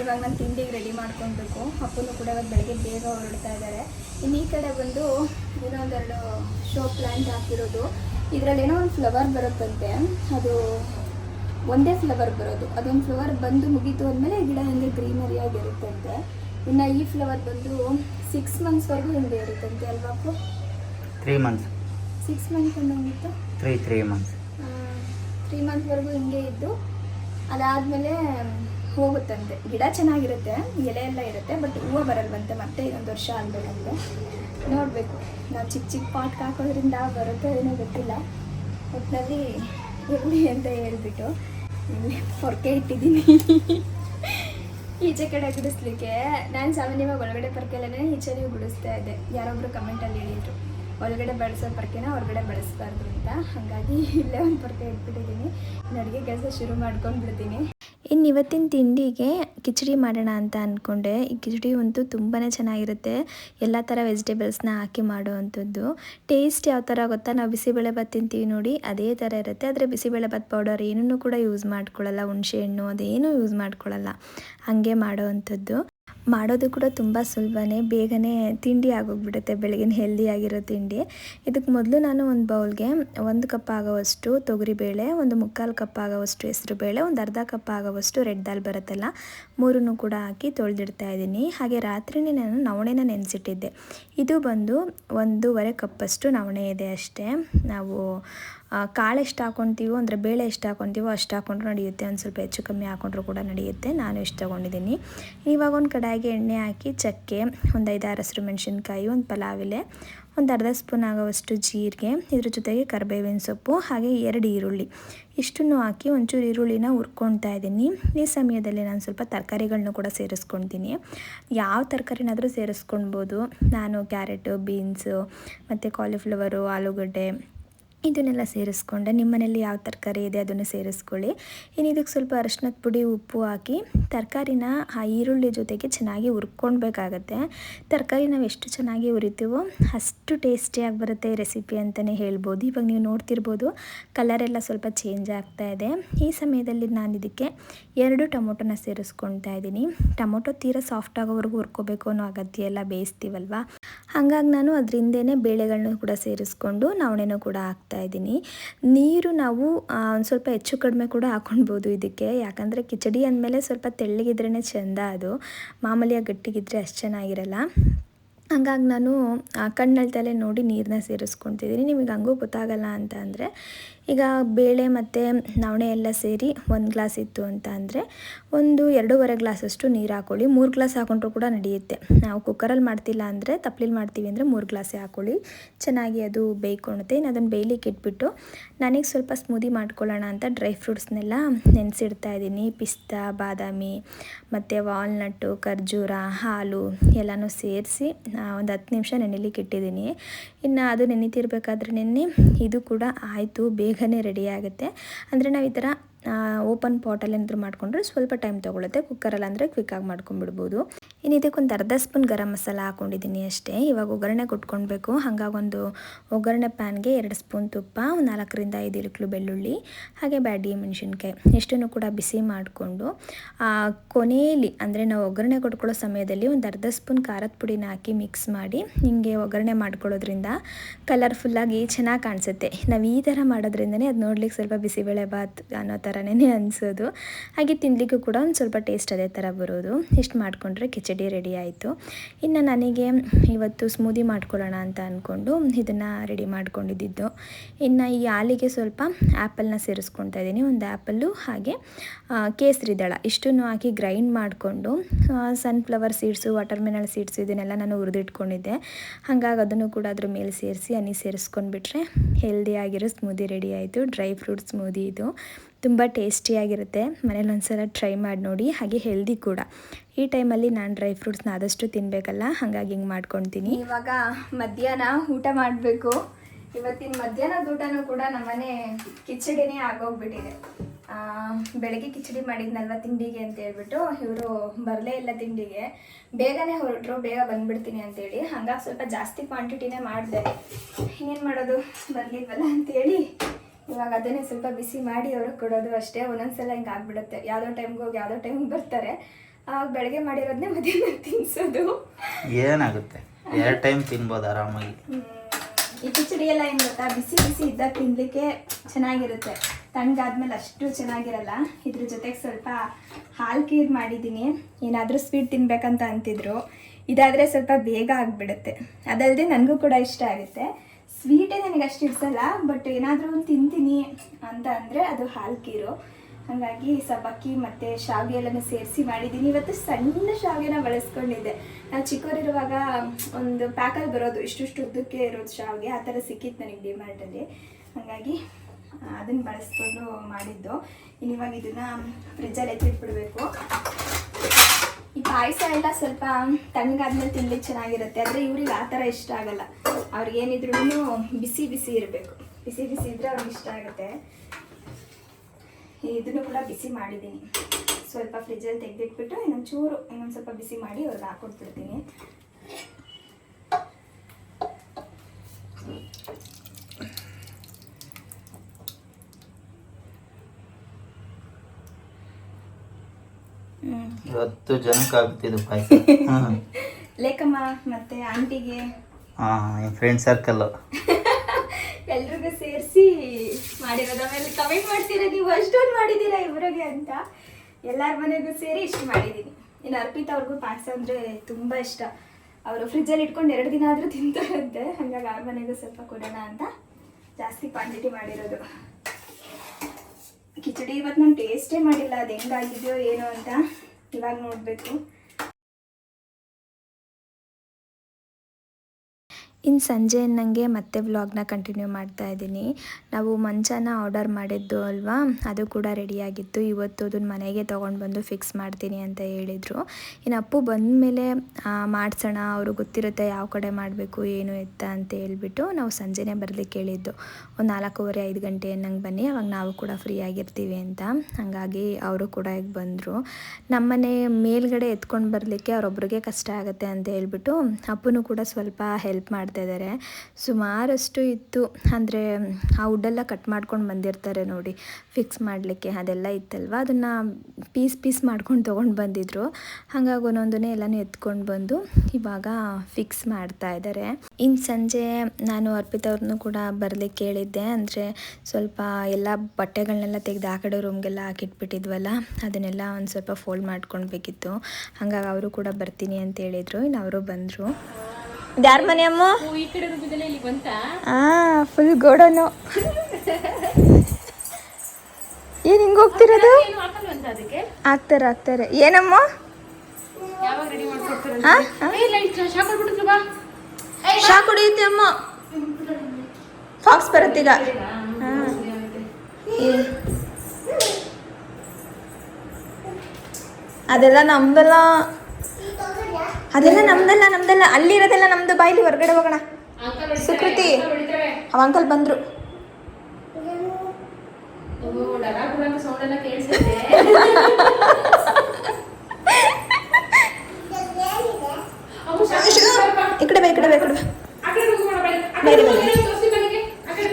[SPEAKER 1] ಇವಾಗ ನಾನು ತಿಂಡಿಗೆ ರೆಡಿ ಮಾಡ್ಕೊಳ್ಬೇಕು. ಅಪ್ಪನೂ ಕೂಡ ಇವಾಗ ಬೆಳಗ್ಗೆ ಬೇಗ ಹೊರಡ್ತಾ ಇದ್ದಾರೆ ಇನ್ನು ಈ ಕಡೆ ಬಂದು ಏನೋ ಒಂದೆರಡು ಶೋ ಪ್ಲ್ಯಾಂಟ್ ಹಾಕಿರೋದು. ಇದರಲ್ಲಿ ಏನೋ ಒಂದು ಫ್ಲವರ್ ಬರುತ್ತಂತೆ. ಅದು ಒಂದೇ ಫ್ಲವರ್ ಬರೋದು. ಅದೊಂದು ಫ್ಲವರ್ ಬಂದು ಮುಗೀತು ಅಂದಮೇಲೆ ಗಿಡ ಹಿಂಗೆ ಗ್ರೀನರಿಯಾಗಿ ಆಗಿರುತ್ತಂತೆ ಇನ್ನು ಈ ಫ್ಲವರ್ ಬಂದು ಸಿಕ್ಸ್ ಮಂತ್ಸ್ವರೆಗೂ ಹಿಂಗೆ ಇರುತ್ತಂತೆ ಅಲ್ವಾ Appu?
[SPEAKER 2] Three months
[SPEAKER 1] six months ಅನ್ನೋಂಗಿತ್ತು
[SPEAKER 2] three three months
[SPEAKER 1] three ಮಂತ್ಸ್ವರೆಗೂ ಹಿಂಗೆ ಇದ್ದು ಅದಾದಮೇಲೆ ಹೋಗುತ್ತಂತೆ. ಗಿಡ ಚೆನ್ನಾಗಿರುತ್ತೆ, ಎಲೆ ಎಲ್ಲ ಇರುತ್ತೆ ಬಟ್ ಹೂವು ಬರಲ್ವಂತೆ, ಮತ್ತೆ ಇನ್ನೊಂದು ವರ್ಷ ಆಗಬೇಕಂತೆ. ನೋಡಬೇಕು. ನಾವು ಚಿಕ್ಕ ಚಿಕ್ಕ ಪಾಟ್ ಹಾಕೋದ್ರಿಂದ ಬರುತ್ತೋ ಏನೋ ಗೊತ್ತಿಲ್ಲ. ಒಟ್ಟಿನಲ್ಲಿ ಇರಲಿ ಅಂತ ಹೇಳ್ಬಿಟ್ಟು ಪೊರ್ಕೆ ಇಟ್ಟಿದ್ದೀನಿ. ಈಚೆ ಕಡೆ ಗುಡಿಸ್ಲಿಕ್ಕೆ. ನಾನು ಸಾಮಾನ್ಯವಾಗಿ ಒಳಗಡೆ ಪರ್ಕೆಲ್ಲೇ ಈಚೆ ನೀವು ಗುಡಿಸ್ತಾ ಇದ್ದೆ. ಯಾರೊಬ್ರು ಕಮೆಂಟಲ್ಲಿ ಹೇಳಿದ್ರು. ಒಳಗಡೆ ಬಳಸೋ ಪರ್ಕೆನ ಹೊರಗಡೆ ಬೆಳೆಸ್ಬಾರ್ದು ಅಂತ. ಹಾಗಾಗಿ ಇಲ್ಲೇ ಒಂದು ಪರ್ಕೆ ಇಟ್ಬಿಟ್ಟಿದ್ದೀನಿ. ಅಡುಗೆ ಕೆಲಸ ಶುರು ಮಾಡ್ಕೊಂಡು ಬಿಡ್ತೀನಿ
[SPEAKER 3] ಇನ್ನು ಇವತ್ತಿನ ತಿಂಡಿಗೆ ಕಿಚಡಿ ಮಾಡೋಣ ಅಂತ ಅಂದ್ಕೊಂಡೆ ಈ ಕಿಚಡಿ ಅಂತೂ ತುಂಬಾ ಚೆನ್ನಾಗಿರುತ್ತೆ. ಎಲ್ಲ ಥರ ವೆಜಿಟೇಬಲ್ಸ್ನ ಹಾಕಿ ಮಾಡುವಂಥದ್ದು. ಟೇಸ್ಟ್ ಯಾವ ಥರ ಗೊತ್ತಾ? ನಾವು ಬಿಸಿಬೇಳೆಭಾತ್ ತಿಂತೀವಿ ನೋಡಿ, ಅದೇ ಥರ ಇರುತ್ತೆ. ಆದರೆ ಬಿಸಿಬೇಳೆಭಾತ್ ಪೌಡರ್ ಏನೂ ಕೂಡ ಯೂಸ್ ಮಾಡ್ಕೊಳ್ಳಲ್ಲ. ಹುಣಸೆಹಣ್ಣು ಅದೇನೂ ಯೂಸ್ ಮಾಡ್ಕೊಳ್ಳಲ್ಲ. ಹಾಗೆ ಮಾಡೋವಂಥದ್ದು. ಮಾಡೋದು ಕೂಡ ತುಂಬ ಸುಲಭನೇ. ಬೇಗನೆ ತಿಂಡಿ ಆಗೋಗ್ಬಿಡುತ್ತೆ, ಬೆಳಗಿನ ಹೆಲ್ದಿ ಆಗಿರೋ ತಿಂಡಿ. ಇದಕ್ಕೆ ಮೊದಲು ನಾನು ಒಂದು ಬೌಲ್ಗೆ ಒಂದು ಕಪ್ ಆಗೋವಷ್ಟು ತೊಗರಿಬೇಳೆ ಒಂದು ಮುಕ್ಕಾಲು ಕಪ್ ಆಗೋವಷ್ಟು ಹೆಸರುಬೇಳೆ ಒಂದು ಅರ್ಧ ಕಪ್ ಆಗೋವಷ್ಟು ರೆಡ್ ದಾಲ್ ಬರುತ್ತಲ್ಲ ಮೂರನ್ನು ಕೂಡ ಹಾಕಿ ತೊಳೆದಿಡ್ತಾ ಇದ್ದೀನಿ. ಹಾಗೆ ರಾತ್ರಿನೇ ನಾನು ನವಣೆನ ನೆನೆಸಿಟ್ಟಿದ್ದೆ. ಇದು ಬಂದು ಒಂದೂವರೆ ಕಪ್ಪಷ್ಟು ನವಣೆ ಇದೆ ಅಷ್ಟೇ. ನಾವು ಕಾಳು ಎಷ್ಟು ಹಾಕ್ಕೊತೀವೋ ಅಂದರೆ ಬೇಳೆ ಎಷ್ಟು ಹಾಕ್ಕೊತೀವೋ ಅಷ್ಟು ಹಾಕ್ಕೊಂಡ್ರೂ ನಡೆಯುತ್ತೆ. ಒಂದು ಸ್ವಲ್ಪ ಹೆಚ್ಚು ಕಮ್ಮಿ ಹಾಕ್ಕೊಂಡ್ರೂ ಕೂಡ ನಡೆಯುತ್ತೆ. ನಾನು ಎಷ್ಟು ತೊಗೊಂಡಿದ್ದೀನಿ. ಇವಾಗ ಒಂದು ಕಡಾಯಿಗೆ ಎಣ್ಣೆ ಹಾಕಿ, ಚಕ್ಕೆ, ಒಂದು ಐದಾರು ಹಸಿರು ಮೆಣಸಿನ್ಕಾಯಿ, ಒಂದು ಪಲಾವ್ ಒಂದು ಅರ್ಧ ಸ್ಪೂನ್ ಆಗೋವಷ್ಟು ಜೀರಿಗೆ, ಇದ್ರ ಜೊತೆಗೆ ಕರಿಬೇವಿನ ಸೊಪ್ಪು, ಹಾಗೆ ಎರಡು ಈರುಳ್ಳಿ. ಇಷ್ಟನ್ನು ಹಾಕಿ ಒಂಚೂರು ಈರುಳ್ಳಿನ ಹುರ್ಕೊಳ್ತಾ ಇದ್ದೀನಿ. ಈ ಸಮಯದಲ್ಲಿ ನಾನು ಸ್ವಲ್ಪ ತರಕಾರಿಗಳನ್ನೂ ಕೂಡ ಸೇರಿಸ್ಕೊಳ್ತೀನಿ ಯಾವ ತರಕಾರಿನಾದರೂ ಸೇರಿಸ್ಕೊಳ್ಬೋದು ನಾನು ಕ್ಯಾರೆಟು, ಬೀನ್ಸು, ಮತ್ತು ಕಾಲಿಫ್ಲವರು ಆಲೂಗಡ್ಡೆ ಇದನ್ನೆಲ್ಲ ಸೇರಿಸ್ಕೊಂಡೆ. ನಿಮ್ಮ ಮನೇಲಿ ಯಾವ ತರಕಾರಿ ಇದೆ ಅದನ್ನು ಸೇರಿಸ್ಕೊಳ್ಳಿ. ಇನ್ನು ಇದಕ್ಕೆ ಸ್ವಲ್ಪ ಅರಶಿನದ ಪುಡಿ, ಉಪ್ಪು ಹಾಕಿ ತರಕಾರಿನ ಆ ಈರುಳ್ಳಿ ಜೊತೆಗೆ ಚೆನ್ನಾಗಿ ಹುರ್ಕೊಳ್ಬೇಕಾಗತ್ತೆ ತರಕಾರಿ ನಾವು ಎಷ್ಟು ಚೆನ್ನಾಗಿ ಹುರಿತೀವೋ ಅಷ್ಟು ಟೇಸ್ಟಿಯಾಗಿ ಬರುತ್ತೆ ರೆಸಿಪಿ ಅಂತಲೇ ಹೇಳ್ಬೋದು. ಇವಾಗ ನೀವು ನೋಡ್ತಿರ್ಬೋದು, ಕಲರ್ ಎಲ್ಲ ಸ್ವಲ್ಪ ಚೇಂಜ್ ಆಗ್ತಾ ಇದೆ. ಈ ಸಮಯದಲ್ಲಿ ನಾನು ಇದಕ್ಕೆ ಎರಡು ಟೊಮೊಟೊನ ಸೇರಿಸ್ಕೊಳ್ತಾ ಇದ್ದೀನಿ. ಟೊಮೊಟೊ ತೀರ ಸಾಫ್ಟ್ ಆಗೋವರೆಗೂ ಹುರ್ಕೋಬೇಕು ಅನ್ನೋ ಅಗತ್ಯ ಎಲ್ಲ ಬೇಯಿಸ್ತೀವಲ್ವ? ಹಾಗಾಗಿ ನಾನು ಅದರಿಂದನೇ ಬೇಳೆಗಳನ್ನೂ ಕೂಡ ಸೇರಿಸ್ಕೊಂಡು, ನವಣೆನೂ ಕೂಡ ಹಾಕ್ತಾ ಇದ್ದೀನಿ. ನೀರು ನಾವು ಒಂದು ಸ್ವಲ್ಪ ಹೆಚ್ಚು ಕಡಿಮೆ ಕೂಡ ಹಾಕೊಳ್ಬೋದು ಇದಕ್ಕೆ. ಯಾಕಂದರೆ ಕಿಚಡಿ ಅಂದಮೇಲೆ ಸ್ವಲ್ಪ ತೆಳ್ಳಗಿದ್ರೇ ಚೆಂದ ಅದು. ಮಾಮೂಲಿಯಾಗಿ ಗಟ್ಟಿಗಿದ್ರೆ ಅಷ್ಟು ಚೆನ್ನಾಗಿರಲ್ಲ. ಹಂಗಾಗಿ ನಾನು ಕಣ್ಣಳ್ತಲೇ ನೋಡಿ ನೀರನ್ನ ಸೇರಿಸ್ಕೊತಿದ್ದೀನಿ. ನಿಮಗೆ ಹಂಗೂ ಗೊತ್ತಾಗಲ್ಲ ಅಂತ ಅಂದರೆ ಈಗ ಬೇಳೆ ಮತ್ತು ನವಣೆ ಎಲ್ಲ ಸೇರಿ ಒಂದು ಗ್ಲಾಸ್ ಇತ್ತು ಅಂತ ಅಂದರೆ ಒಂದು ಎರಡೂವರೆ ಗ್ಲಾಸಷ್ಟು ನೀರು ಹಾಕ್ಕೊಳ್ಳಿ ಮೂರು ಗ್ಲಾಸ್ ಹಾಕೊಂಡ್ರು ಕೂಡ ನಡೆಯುತ್ತೆ. ನಾವು ಕುಕ್ಕರಲ್ಲಿ ಮಾಡ್ತಿಲ್ಲ ಅಂದರೆ ತಪ್ಪಲಿಲಿ ಮಾಡ್ತೀವಿ ಅಂದರೆ ಮೂರು ಗ್ಲಾಸೇ ಹಾಕೊಳ್ಳಿ. ಚೆನ್ನಾಗಿ ಅದು ಬೇಯ್ಕೊಳುತ್ತೆ ಇನ್ನು ಅದನ್ನು ಬೇಯ್ಲಿಕ್ಕೆ ಇಟ್ಬಿಟ್ಟು ನನಗೆ ಸ್ವಲ್ಪ ಸ್ಮೂದಿ ಮಾಡ್ಕೊಳ್ಳೋಣ ಅಂತ ಡ್ರೈ ಫ್ರೂಟ್ಸ್ನೆಲ್ಲ ನೆನೆಸಿಡ್ತಾ ಇದ್ದೀನಿ. ಪಿಸ್ತಾ, ಬಾದಾಮಿ ಮತ್ತು ವಾಲ್ನಟ್ಟು ಖರ್ಜೂರ, ಹಾಲು ಎಲ್ಲನೂ ಸೇರಿಸಿ ಒಂದು ಹತ್ತು ನಿಮಿಷ ನೆನೆಲಿಕ್ಕೆ ಇಟ್ಟಿದ್ದೀನಿ. ಇನ್ನು ಅದು ನೆನೀತಿರ್ಬೇಕಾದ್ರೆ ನೆನೆ ಇದು ಕೂಡ ಆಯಿತು. ಬೇಗನೆ ರೆಡಿ ಆಗುತ್ತೆ. ಅಂದರೆ ನಾವು ಈ ಥರ ಓಪನ್ ಪಾಟಲ್ಲಿ ಏನಾದರೂ ಮಾಡಿಕೊಂಡ್ರೆ ಸ್ವಲ್ಪ ಟೈಮ್ ತೊಗೊಳುತ್ತೆ. ಕುಕ್ಕರಲ್ಲಿ ಅಂದರೆ ಕ್ವಿಕ್ಕಾಗಿ ಮಾಡ್ಕೊಂಡ್ಬಿಡ್ಬೋದು. ಇನ್ನು ಇದಕ್ಕೊಂದು ಅರ್ಧ ಸ್ಪೂನ್ ಗರಂ ಮಸಾಲ ಹಾಕೊಂಡಿದ್ದೀನಿ ಅಷ್ಟೇ. ಇವಾಗ ಒಗ್ಗರಣೆ ಕೊಟ್ಕೊಳ್ಬೇಕು ಹಾಗಾಗಿ ಒಂದು ಒಗ್ಗರಣೆ ಪ್ಯಾನ್ಗೆ ಎರಡು ಸ್ಪೂನ್ ತುಪ್ಪ, ಒಂದು ನಾಲ್ಕರಿಂದ ಐದು ಇಳುಕ್ಳು ಬೆಳ್ಳುಳ್ಳಿ, ಹಾಗೆ ಬ್ಯಾಡಿ ಮೆಣಸಿನ್ಕಾಯಿ ಇಷ್ಟನ್ನು ಕೂಡ ಬಿಸಿ ಮಾಡಿಕೊಂಡು ಕೊನೆಯಲ್ಲಿ ಅಂದರೆ ನಾವು ಒಗ್ಗರಣೆ ಕೊಟ್ಕೊಳ್ಳೋ ಸಮಯದಲ್ಲಿ ಒಂದು ಅರ್ಧ ಸ್ಪೂನ್ ಖಾರದ ಪುಡಿನ ಹಾಕಿ ಮಿಕ್ಸ್ ಮಾಡಿ, ಹಿಂಗೆ ಒಗ್ಗರಣೆ ಮಾಡ್ಕೊಳ್ಳೋದ್ರಿಂದ ಕಲರ್ಫುಲ್ಲಾಗಿ ಚೆನ್ನಾಗಿ ಕಾಣಿಸುತ್ತೆ. ನಾವು ಈ ಥರ ಮಾಡೋದ್ರಿಂದನೇ ಅದು ನೋಡ್ಲಿಕ್ಕೆ ಸ್ವಲ್ಪ ಬಿಸಿಬೇಳೆ ಬಾತ್ ಅನ್ನೋ ಥರನೇ ಅನಿಸೋದು. ಹಾಗೆ ತಿನ್ನಲಿಕ್ಕೂ ಕೂಡ ಒಂದು ಸ್ವಲ್ಪ ಟೇಸ್ಟ್ ಅದೇ ಥರ ಬರೋದು. ಇಷ್ಟು ಮಾಡಿಕೊಂಡ್ರೆ ಕಿಚಡಿ ರೆಡಿ ಆಯಿತು. ಇನ್ನು ನನಗೆ ಇವತ್ತು ಸ್ಮೂದಿ ಮಾಡ್ಕೊಳ್ಳೋಣ ಅಂತ ಅಂದ್ಕೊಂಡು ಇದನ್ನು ರೆಡಿ ಮಾಡ್ಕೊಂಡಿದ್ದು. ಇನ್ನು ಈ ಹಾಲಿಗೆ ಸ್ವಲ್ಪ ಆ್ಯಪಲ್ನ ಸೇರಿಸ್ಕೊಳ್ತಾ ಇದ್ದೀನಿ. ಒಂದು ಆ್ಯಪಲ್ಲು ಹಾಗೆ ಕೇಸರಿ ದಳ ಇಷ್ಟನ್ನು ಹಾಕಿ ಗ್ರೈಂಡ್ ಮಾಡಿಕೊಂಡು sunflower seeds watermelon seeds ಇದನ್ನೆಲ್ಲ ನಾನು ಹುರಿದಿಟ್ಕೊಂಡಿದ್ದೆ. ಹಾಗಾಗಿ ಅದನ್ನು ಕೂಡ ಅದ್ರ ಮೇಲೆ ಸೇರಿಸಿ, ಹನಿ ಸೇರಿಸ್ಕೊಂಡ್ಬಿಟ್ರೆ ಹೆಲ್ದಿಯಾಗಿರೋ ಸ್ಮೂದಿ ರೆಡಿ ಆಯಿತು. ಡ್ರೈ ಫ್ರೂಟ್ ಸ್ಮೂದಿ ಇದು. ತುಂಬ ಟೇಸ್ಟಿಯಾಗಿರುತ್ತೆ ಮನೇಲಿ ಒಂದು ಸಲ ಟ್ರೈ ಮಾಡಿ ನೋಡಿ. ಹಾಗೆ ಹೆಲ್ದಿ ಕೂಡ. ಈ ಟೈಮಲ್ಲಿ ನಾನು ಡ್ರೈ ಫ್ರೂಟ್ಸ್ನ ಆದಷ್ಟು ತಿನ್ನಬೇಕಲ್ಲ ಹಾಗಾಗಿ ಹಿಂಗೆ ಮಾಡ್ಕೊತೀನಿ.
[SPEAKER 1] ಇವಾಗ ಮಧ್ಯಾಹ್ನ ಊಟ ಮಾಡಬೇಕು. ಇವತ್ತಿನ ಮಧ್ಯಾಹ್ನದ ಊಟನೂ ಕೂಡ ನಮ್ಮನೆ ಕಿಚಡಿನೇ ಆಗೋಗ್ಬಿಟ್ಟಿದೆ. ಬೆಳಗ್ಗೆ ಕಿಚಡಿ ಮಾಡಿದ್ನಲ್ವ ತಿಂಡಿಗೆ ಅಂತ ಹೇಳ್ಬಿಟ್ಟು ಇವರು ಬರಲೇ ಇಲ್ಲ ತಿಂಡಿಗೆ. ಬೇಗನೆ ಹೊರಟ್ರು, ಬೇಗ ಬಂದ್ಬಿಡ್ತೀನಿ ಅಂತೇಳಿ ಹಂಗಾಗಿ ಸ್ವಲ್ಪ ಜಾಸ್ತಿ ಕ್ವಾಂಟಿಟಿನೇ ಮಾಡಿದೆ. ಇನ್ನೇನು ಮಾಡೋದು? ಬರಲಿಲ್ವಲ್ಲ ಅಂತೇಳಿ ಇವಾಗ ಅದನ್ನೇ ಸ್ವಲ್ಪ ಬಿಸಿ ಮಾಡಿ ಅವ್ರಿಗೆ ಕೊಡೋದು ಅಷ್ಟೇ. ಒಂದೊಂದ್ಸಲ ಹಿಂಗೆ ಆಗ್ಬಿಡುತ್ತೆ. ಯಾವುದೋ ಟೈಮ್ಗೆ ಹೋಗಿ ಯಾವುದೋ ಟೈಮ್ಗೆ ಬರ್ತಾರೆ. ಆವಾಗ ಬೆಳಗ್ಗೆ ಮಾಡಿರೋದನ್ನೇ ಮಧ್ಯಾಹ್ನ ತಿನ್ಸೋದು.
[SPEAKER 2] ಏನಾಗುತ್ತೆ? ಎರಡು ಟೈಮ್ ತಿನ್ಬೋದು ಆರಾಮಾಗಿ.
[SPEAKER 1] ಈ ಕಿಚಡಿ ಎಲ್ಲ ಏನು ಗೊತ್ತಾ? ಬಿಸಿ ಬಿಸಿ ಇದ್ದಾಗ ತಿನ್ಲಿಕ್ಕೆ ಚೆನ್ನಾಗಿರುತ್ತೆ. ತಣ್ಣಗಾದ್ಮೇಲೆ ಅಷ್ಟು ಚೆನ್ನಾಗಿರಲ್ಲ. ಇದ್ರ ಜೊತೆಗೆ ಸ್ವಲ್ಪ ಹಾಲು ಕೀರ್ ಮಾಡಿದ್ದೀನಿ. ಏನಾದರೂ ಸ್ವೀಟ್ ತಿನ್ಬೇಕಂತ ಅಂತಿದ್ರು. ಇದಾದರೆ ಸ್ವಲ್ಪ ಬೇಗ ಆಗಿಬಿಡುತ್ತೆ. ಅದಲ್ಲದೆ ನನಗೂ ಕೂಡ ಇಷ್ಟ ಆಗುತ್ತೆ. ಸ್ವೀಟೇ ನನಗೆ ಅಷ್ಟು ಇಡ್ಸಲ್ಲ ಬಟ್ ಏನಾದರೂ ಒಂದು ತಿಂತೀನಿ ಅಂತ ಅಂದರೆ ಅದು ಹಾಲು ಕೀರು ಹಾಗಾಗಿ ಸಬ್ಬಕ್ಕಿ ಮತ್ತು ಶಾವಿಗೆ ಎಲ್ಲನೂ ಸೇರಿಸಿ ಮಾಡಿದ್ದೀನಿ. ಇವತ್ತು ಸಣ್ಣ ಶಾವಿಗೆನ ಬಳಸ್ಕೊಂಡಿದ್ದೆ. ನಾವು ಚಿಕ್ಕವರಿರುವಾಗ ಒಂದು ಪ್ಯಾಕಲ್ಲಿ ಬರೋದು, ಇಷ್ಟಿಷ್ಟು ಉದ್ದಕ್ಕೆ ಇರೋದು ಶಾವಿಗೆ, ಆ ಥರ ಸಿಕ್ಕಿತ್ತು ನನಗೆ ಡಿಮಾರ್ಟಲ್ಲಿ. ಹಾಗಾಗಿ ಅದನ್ನು ಬಳಸ್ಕೊಂಡು ಮಾಡಿದ್ದು. ಇವಾಗ ಇದನ್ನು ಫ್ರಿಜ್ಜಲ್ಲಿ ಎತ್ತಿಟ್ಬಿಡಬೇಕು. ಈ ಪಾಯಸ ಎಲ್ಲ ಸ್ವಲ್ಪ ತಣ್ಣಗಾದ್ಮೇಲೆ ತಿನ್ಲಿಕ್ಕೆ ಚೆನ್ನಾಗಿರುತ್ತೆ. ಆದರೆ ಇವ್ರಿಗೆ ಆ ಥರ ಇಷ್ಟ ಆಗಲ್ಲ. ಅವ್ರಿಗೆ ಏನಿದ್ರು ಬಿಸಿ ಬಿಸಿ ಇರಬೇಕು. ಬಿಸಿ ಬಿಸಿ ಇದ್ದರೆ ಅವ್ರಿಗೆ ಇಷ್ಟ ಆಗುತ್ತೆ. ಇದನ್ನು ಕೂಡ ಬಿಸಿ ಮಾಡಿದ್ದೀನಿ. ಸ್ವಲ್ಪ ಫ್ರಿಜ್ಜಲ್ಲಿ ತೆಗೆದಿಟ್ಬಿಟ್ಟು ಇನ್ನೊಂದು ಚೂರು ಇನ್ನೊಂದು ಸ್ವಲ್ಪ ಬಿಸಿ ಮಾಡಿ ಅವ್ರಿಗೆ ಹಾಕ್ಕೊಟ್ಬಿಡ್ತೀನಿ
[SPEAKER 2] ಇವತ್ತು ಜನಕ್ಕೆ ಆಗ್ತಿದ್ದು ಪಾಯಸ.
[SPEAKER 1] ಲೇಖಮ್ಮ ಮತ್ತೆ ಆಂಟಿಗೆ?
[SPEAKER 2] ಹಾಂ ಫ್ರೆಂಡ್ ಸರ್ಕಲ್ಲು
[SPEAKER 1] ಎಲ್ರಿಗೂ ಸೇರಿಸಿ ಮಾಡಿರೋದು. ಆಮೇಲೆ ಕಮೆಂಟ್ ಮಾಡ್ತೀರಾ ನೀವು? ಅಷ್ಟೊಂದು ಮಾಡಿದ್ದೀರಾ ಇವ್ರಿಗೆ ಅಂತ? ಎಲ್ಲರ ಮನೆಗೂ ಸೇರಿ ಇಷ್ಟು ಮಾಡಿದ್ದೀನಿ. ಇನ್ನು ಅರ್ಪಿತಾ ಅವ್ರಿಗೂ ಪಾಯಸ ಅಂದರೆ ತುಂಬ ಇಷ್ಟ. ಅವರು ಫ್ರಿಜ್ಜಲ್ಲಿ ಇಟ್ಕೊಂಡು ಎರಡು ದಿನ ಆದರೂ ತಿಂತಾರಂತೆ. ಹಾಗಾಗಿ ಅವ್ರ ಮನೆಗೂ ಸ್ವಲ್ಪ ಕೊಡೋಣ ಅಂತ ಜಾಸ್ತಿ ಕ್ವಾಂಟಿಟಿ ಮಾಡಿರೋದು. ಕಿಚಡಿ ಇವತ್ತು ನಾನು ಟೇಸ್ಟೇ ಮಾಡಿಲ್ಲ. ಅದು ಹೆಂಗಾಗಿದೆಯೋ ಏನೋ ಅಂತ ಇವಾಗ ನೋಡಬೇಕು.
[SPEAKER 3] ಇನ್ನು ಸಂಜೆ ನನಗೆ ಮತ್ತೆ ವ್ಲಾಗ್ನ ಕಂಟಿನ್ಯೂ ಮಾಡ್ತಾ ಇದ್ದೀನಿ. ನಾವು ಮಂಚನ ಆರ್ಡರ್ ಮಾಡಿದ್ದು ಅಲ್ವಾ? ಅದು ಕೂಡ ರೆಡಿಯಾಗಿತ್ತು. ಇವತ್ತು ಅದನ್ನ ಮನೆಗೆ ತೊಗೊಂಡು ಬಂದು ಫಿಕ್ಸ್ ಮಾಡ್ತೀನಿ ಅಂತ ಹೇಳಿದರು. ಇನ್ನು ಅಪ್ಪು ಬಂದ ಮೇಲೆ ಮಾಡಿಸೋಣ, ಅವರು ಗೊತ್ತಿರುತ್ತೆ ಯಾವ ಕಡೆ ಮಾಡಬೇಕು, ಏನು ಎತ್ತ ಅಂತ ಹೇಳ್ಬಿಟ್ಟು ನಾವು ಸಂಜೆನೇ ಬರಲಿಕ್ಕೆ ಹೇಳಿದ್ದು. ಒಂದು ನಾಲ್ಕೂವರೆ, ಐದು ಗಂಟೆ ನಂಗೆ ಬನ್ನಿ. ಅವಾಗ ನಾವು ಕೂಡ ಫ್ರೀ ಆಗಿರ್ತೀವಿ ಅಂತ. ಹಾಗಾಗಿ ಅವರು ಕೂಡ ಈಗ ಬಂದರು. ನಮ್ಮನೆ ಮೇಲ್ಗಡೆ ಎತ್ಕೊಂಡು ಬರಲಿಕ್ಕೆ ಅವರೊಬ್ಬರಿಗೆ ಕಷ್ಟ ಆಗುತ್ತೆ ಅಂತ ಹೇಳ್ಬಿಟ್ಟು ಅಪ್ಪನೂ ಕೂಡ ಸ್ವಲ್ಪ ಹೆಲ್ಪ್ ಇದ್ದಾರೆ ಸುಮಾರಷ್ಟು ಇತ್ತು. ಅಂದರೆ ಆ ವುಡ್ಡೆಲ್ಲ ಕಟ್ ಮಾಡ್ಕೊಂಡು ಬಂದಿರ್ತಾರೆ ನೋಡಿ. ಫಿಕ್ಸ್ ಮಾಡಲಿಕ್ಕೆ ಅದೆಲ್ಲ ಇತ್ತಲ್ವ? ಅದನ್ನು ಪೀಸ್ ಪೀಸ್ ಮಾಡ್ಕೊಂಡು ತೊಗೊಂಡು ಬಂದಿದ್ರು. ಹಾಗಾಗಿ ಒಂದೊಂದನ್ನೇ ಎಲ್ಲನೂ ಎತ್ಕೊಂಡು ಬಂದು ಇವಾಗ ಫಿಕ್ಸ್ ಮಾಡ್ತಾ ಇದ್ದಾರೆ ಇನ್ನು ಸಂಜೆ ನಾನು ಅರ್ಪಿತವ್ರನ್ನೂ ಕೂಡ ಬರಲಿಕ್ಕೆ ಕೇಳಿದ್ದೆ. ಅಂದರೆ ಸ್ವಲ್ಪ ಎಲ್ಲ ಬಟ್ಟೆಗಳನ್ನೆಲ್ಲ ತೆಗೆದು ಆ ಕಡೆ ರೂಮ್ಗೆಲ್ಲ ಹಾಕಿಟ್ಬಿಟ್ಟಿದ್ವಲ್ಲ, ಅದನ್ನೆಲ್ಲ ಒಂದು ಸ್ವಲ್ಪ ಫೋಲ್ಡ್ ಮಾಡ್ಕೊಳ್ಬೇಕಿತ್ತು. ಹಾಗಾಗಿ ಅವರು ಕೂಡ ಬರ್ತೀನಿ ಅಂತ ಹೇಳಿದರು. ಇನ್ನು ಅವರು ಬಂದರು. ಯಾರ ಮನೆ ಅಮ್ಮ?
[SPEAKER 4] ಈ ಕಡೆ ರೂಪದಲ್ಲೇ ಇಲ್ಲಿ ಬಂತ?
[SPEAKER 3] ಆ ಫುಲ್ ಗೋಡನು. ಏನ್ ಹಿಂಗ ಹೋಗ್ತಿರೋದು? ಆಗ್ತಾರೆ ಆಗ್ತಾರೆ ಏನಮ್ಮ? ಶಾ ಕುಡಿಯುತ್ತೆ ಅಮ್ಮ. ಫಾಕ್ಸ್ ಬರುತ್ತೀಗ ಅದೆಲ್ಲ ನಮ್ದಲ್ಲ. ಅದೆಲ್ಲ ನಮ್ದಲ್ಲ ನಮ್ದಲ್ಲ. ಅಲ್ಲಿರೋದೆಲ್ಲ ನಮ್ದು ಬಾಯ್ಲಿ ಹೊರಗಡೆ ಹೋಗೋಣ. ಸುಕೃತಿ, ಅವ ಅಂಕಲ್ ಬಂದ್ರು. ಈ ಕಡೆ ಬಾ, ಈ ಕಡೆ ಬಾ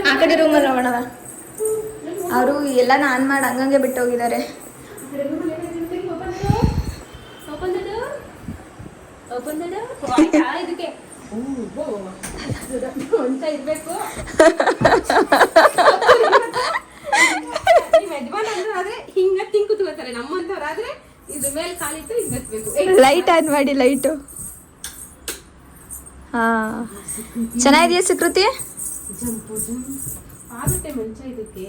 [SPEAKER 4] ಆ ಕಡೆ
[SPEAKER 3] ರೂಮಲ್ಲಿ ಹೋಗೋಣ ಅವರು ಎಲ್ಲ ನಾನ್ ಮಾಡಿ, ಹಂಗಂಗೆ ಬಿಟ್ಟು
[SPEAKER 4] ಇರ್ಬೇಕು. ಹಿಂಗ ತಿಂಗ್ ಕುತ್ಕೋತಾರೆ ನಮ್ಮಂತವ್ರಾದ್ರೆ ಇದ್ರ ಮೇಲೆ ಕಾಲಿಟ್ಟು ಹಿಂಗ್ ಹತ್ಬೇಕು
[SPEAKER 3] ಲೈಟ್ ಆನ್ ಮಾಡಿ ಲೈಟು ಹಾ. ಚೆನ್ನಾಗಿದೆಯಾ ಸುಕೃತಿ?
[SPEAKER 4] ಆಗುತ್ತೆ ಮುಂಚೆ ಇದಕ್ಕೆ.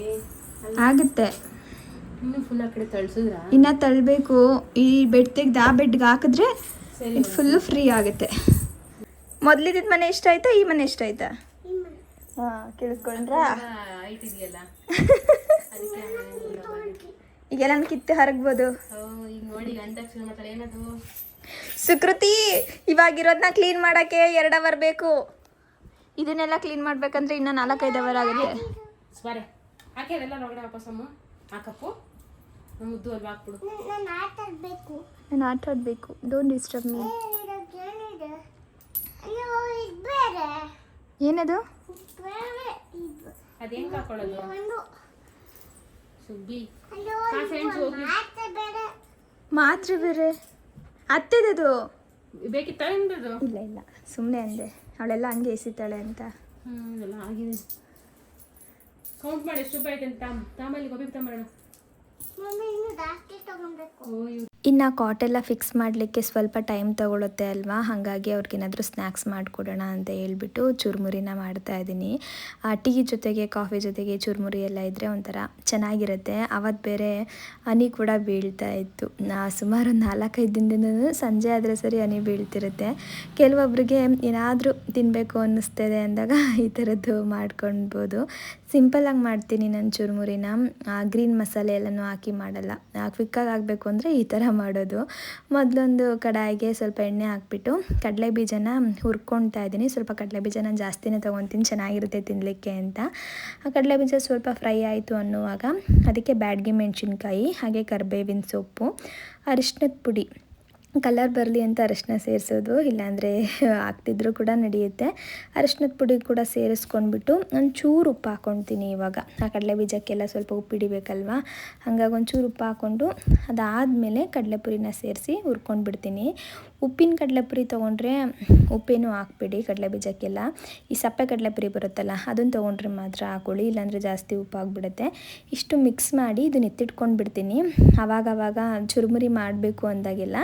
[SPEAKER 3] ಆಗುತ್ತೆ.
[SPEAKER 4] ಇನ್ನು ಫುಲ್ ಆ ಕಡೆ ತಳ್ಸಿದ್ರ?
[SPEAKER 3] ಇನ್ನ ತಳ್ಬೇಕು. ಈ ಬೆಡ್ ತೆಗ್ದು ಆ ಬೆಡ್ಗೆ ಹಾಕಿದ್ರೆ
[SPEAKER 4] ಸರಿ
[SPEAKER 3] ಫುಲ್ಲು ಫ್ರೀ ಆಗುತ್ತೆ. ಮೊದ್ಲಿದ್ದ ಮನೆ ಇಷ್ಟ ಆಯ್ತಾ ಈ ಮನೆ ಇಷ್ಟ ಆಯ್ತಾ? ಹಾ ಕೇಳಿಸ್ಕೊಂಡ್ರಾ? ಕಿತ್ತು ಹರಗ್ಬೋದು. ಸುಕೃತಿ ಇವಾಗಿರೋದನ್ನ ಕ್ಲೀನ್ ಮಾಡಕ್ಕೆ ಎರಡು ಅವರ್ ಬೇಕು. ಇದನ್ನೆಲ್ಲ ಕ್ಲೀನ್ ಮಾಡ್ಬೇಕಂದ್ರೆ ಇನ್ನ ನಾಲ್ಕೈದು ಅವರ್ ಆಗುತ್ತೆ
[SPEAKER 4] ಮುದ್ದು ಅಲ್ಲಿ ಹಾಕ್ಬಿಡು.
[SPEAKER 3] ನಾನು ಆಟ ಆಡಬೇಕು. ಡೋಂಟ್ ಡಿಸ್ಟರ್ಬ್ ಮೀ ಏನದು?
[SPEAKER 4] ಅದೇನ್ ಹಾಕೊಳ್ಳೋದು? ಸುಬ್ಬಿ.
[SPEAKER 3] ಮಾತ್ರ ಬೇರೆ. ಅತ್ತೆದದು.
[SPEAKER 4] ಬೇಕಿತ್ತ ಎಂದದು
[SPEAKER 3] ಇಲ್ಲ ಇಲ್ಲ. ಸುಮ್ಮನೆ ಅಂದೆ. ಅವಳೆಲ್ಲ ಹಂಗೆ ಎಸಿತಾಳೆ ಅಂತ.
[SPEAKER 4] ಹ್ಞೂ ಎಲ್ಲ ಆಗಿದೆ. ಕೌಂಟ್ ಮಾಡಿ ಎಷ್ಟು ರೂಪಾಯಿ ಅಂತ. ತಾಮಲ್ಲಿ ಗೋಬಿ ಇವ್
[SPEAKER 3] ಇನ್ನು ಕಾಟೆಲ್ಲ ಫಿಕ್ಸ್ ಮಾಡಲಿಕ್ಕೆ ಸ್ವಲ್ಪ ಟೈಮ್ ತಗೊಳುತ್ತೆ ಅಲ್ವಾ? ಹಾಗಾಗಿ ಅವ್ರಿಗೇನಾದರೂ ಸ್ನ್ಯಾಕ್ಸ್ ಮಾಡಿಕೊಡೋಣ ಅಂತ ಹೇಳ್ಬಿಟ್ಟು ಚುರುಮುರಿನ ಮಾಡ್ತಾ ಇದ್ದೀನಿ. ಟೀ ಜೊತೆಗೆ ಕಾಫಿ ಜೊತೆಗೆ ಚುರುಮುರಿ ಎಲ್ಲ ಇದ್ದರೆ ಒಂಥರ ಚೆನ್ನಾಗಿರುತ್ತೆ. ಅವತ್ತು ಬೇರೆ ಹನಿ ಕೂಡ ಬೀಳ್ತಾ ಇತ್ತು. ನಾ ಸುಮಾರು ಒಂದು ನಾಲ್ಕೈದು ದಿನದಿಂದ ಸಂಜೆ ಆದರೆ ಸರಿ ಹನಿ ಬೀಳ್ತಿರುತ್ತೆ. ಕೆಲವೊಬ್ರಿಗೆ ಏನಾದರೂ ತಿನ್ನಬೇಕು ಅನ್ನಿಸ್ತದೆ ಅಂದಾಗ ಈ ಥರದ್ದು ಮಾಡ್ಕೊಳ್ಬೋದು. ಸಿಂಪಲಾಗಿ ಮಾಡ್ತೀನಿ ನಾನು ಚುರುಮುರಿನ. ಗ್ರೀನ್ ಮಸಾಲೆ ಎಲ್ಲನೂ ಹಾಕಿ ಮಾಡಲ್ಲ. ಕ್ವಿಕ್ಕಾಗಿ ಆಗಬೇಕು ಅಂದರೆ ಈ ಥರ ಮಾಡೋದು. ಮೊದಲೊಂದು ಕಡಾಯಿಗೆ ಸ್ವಲ್ಪ ಎಣ್ಣೆ ಹಾಕ್ಬಿಟ್ಟು ಕಡಲೆ ಬೀಜನ ಹುರ್ಕೊಳ್ತಾ ಇದ್ದೀನಿ ಸ್ವಲ್ಪ ಕಡಲೆ ಬೀಜನ ಜಾಸ್ತಿನೇ ತೊಗೊತೀನಿ. ಚೆನ್ನಾಗಿರುತ್ತೆ ತಿನ್ನಲಿಕ್ಕೆ ಅಂತ. ಆ ಕಡಲೆ ಬೀಜ ಸ್ವಲ್ಪ ಫ್ರೈ ಆಯಿತು ಅನ್ನುವಾಗ ಅದಕ್ಕೆ ಬ್ಯಾಡ್ಗೆ ಮೆಣಸಿನ್ಕಾಯಿ, ಹಾಗೆ ಕರಿಬೇವಿನ ಸೊಪ್ಪು ಅರಿಶಿನದ ಪುಡಿ. ಕಲರ್ ಬರಲಿ ಅಂತ ಅರಶಿನ ಸೇರಿಸೋದು, ಇಲ್ಲಾಂದರೆ ಹಾಕ್ತಿದ್ರು ಕೂಡ ನಡೆಯುತ್ತೆ. ಅರಶಿನದ ಪುಡಿ ಕೂಡ ಸೇರಿಸ್ಕೊಂಡ್ಬಿಟ್ಟು ಒಂಚೂರು ಉಪ್ಪು ಹಾಕ್ಕೊಳ್ತೀನಿ ಇವಾಗ. ಆ ಕಡಲೆ ಬೀಜಕ್ಕೆಲ್ಲ ಸ್ವಲ್ಪ ಉಪ್ಪು ಹಿಡಿಬೇಕಲ್ವಾ? ಹಾಗಾಗಿ ಒಂಚೂರು ಉಪ್ಪು ಹಾಕ್ಕೊಂಡು ಅದಾದಮೇಲೆ ಕಡಲೆಪುರಿನ ಸೇರಿಸಿ ಹುರ್ಕೊಂಡು ಬಿಡ್ತೀನಿ ಉಪ್ಪಿನ ಕಡಲೆಪುರಿ ತೊಗೊಂಡ್ರೆ ಉಪ್ಪೇನು ಹಾಕ್ಬೇಡಿ, ಕಡಲೆ ಬೀಜಕ್ಕೆಲ್ಲ. ಈ ಸಪ್ಪೆ ಕಡಲೆಪುರಿ ಬರುತ್ತಲ್ಲ, ಅದನ್ನು ತೊಗೊಂಡ್ರೆ ಮಾತ್ರ ಹಾಕೊಳ್ಳಿ, ಇಲ್ಲಾಂದರೆ ಜಾಸ್ತಿ ಉಪ್ಪು ಆಗಿಬಿಡುತ್ತೆ ಇಷ್ಟು ಮಿಕ್ಸ್ ಮಾಡಿ ಇದನ್ನ ಎತ್ತಿಟ್ಕೊಂಡು ಬಿಡ್ತೀನಿ. ಅವಾಗವಾಗ ಅವಾಗ ಚುರುಮುರಿ ಮಾಡಬೇಕು ಅಂದಾಗೆಲ್ಲ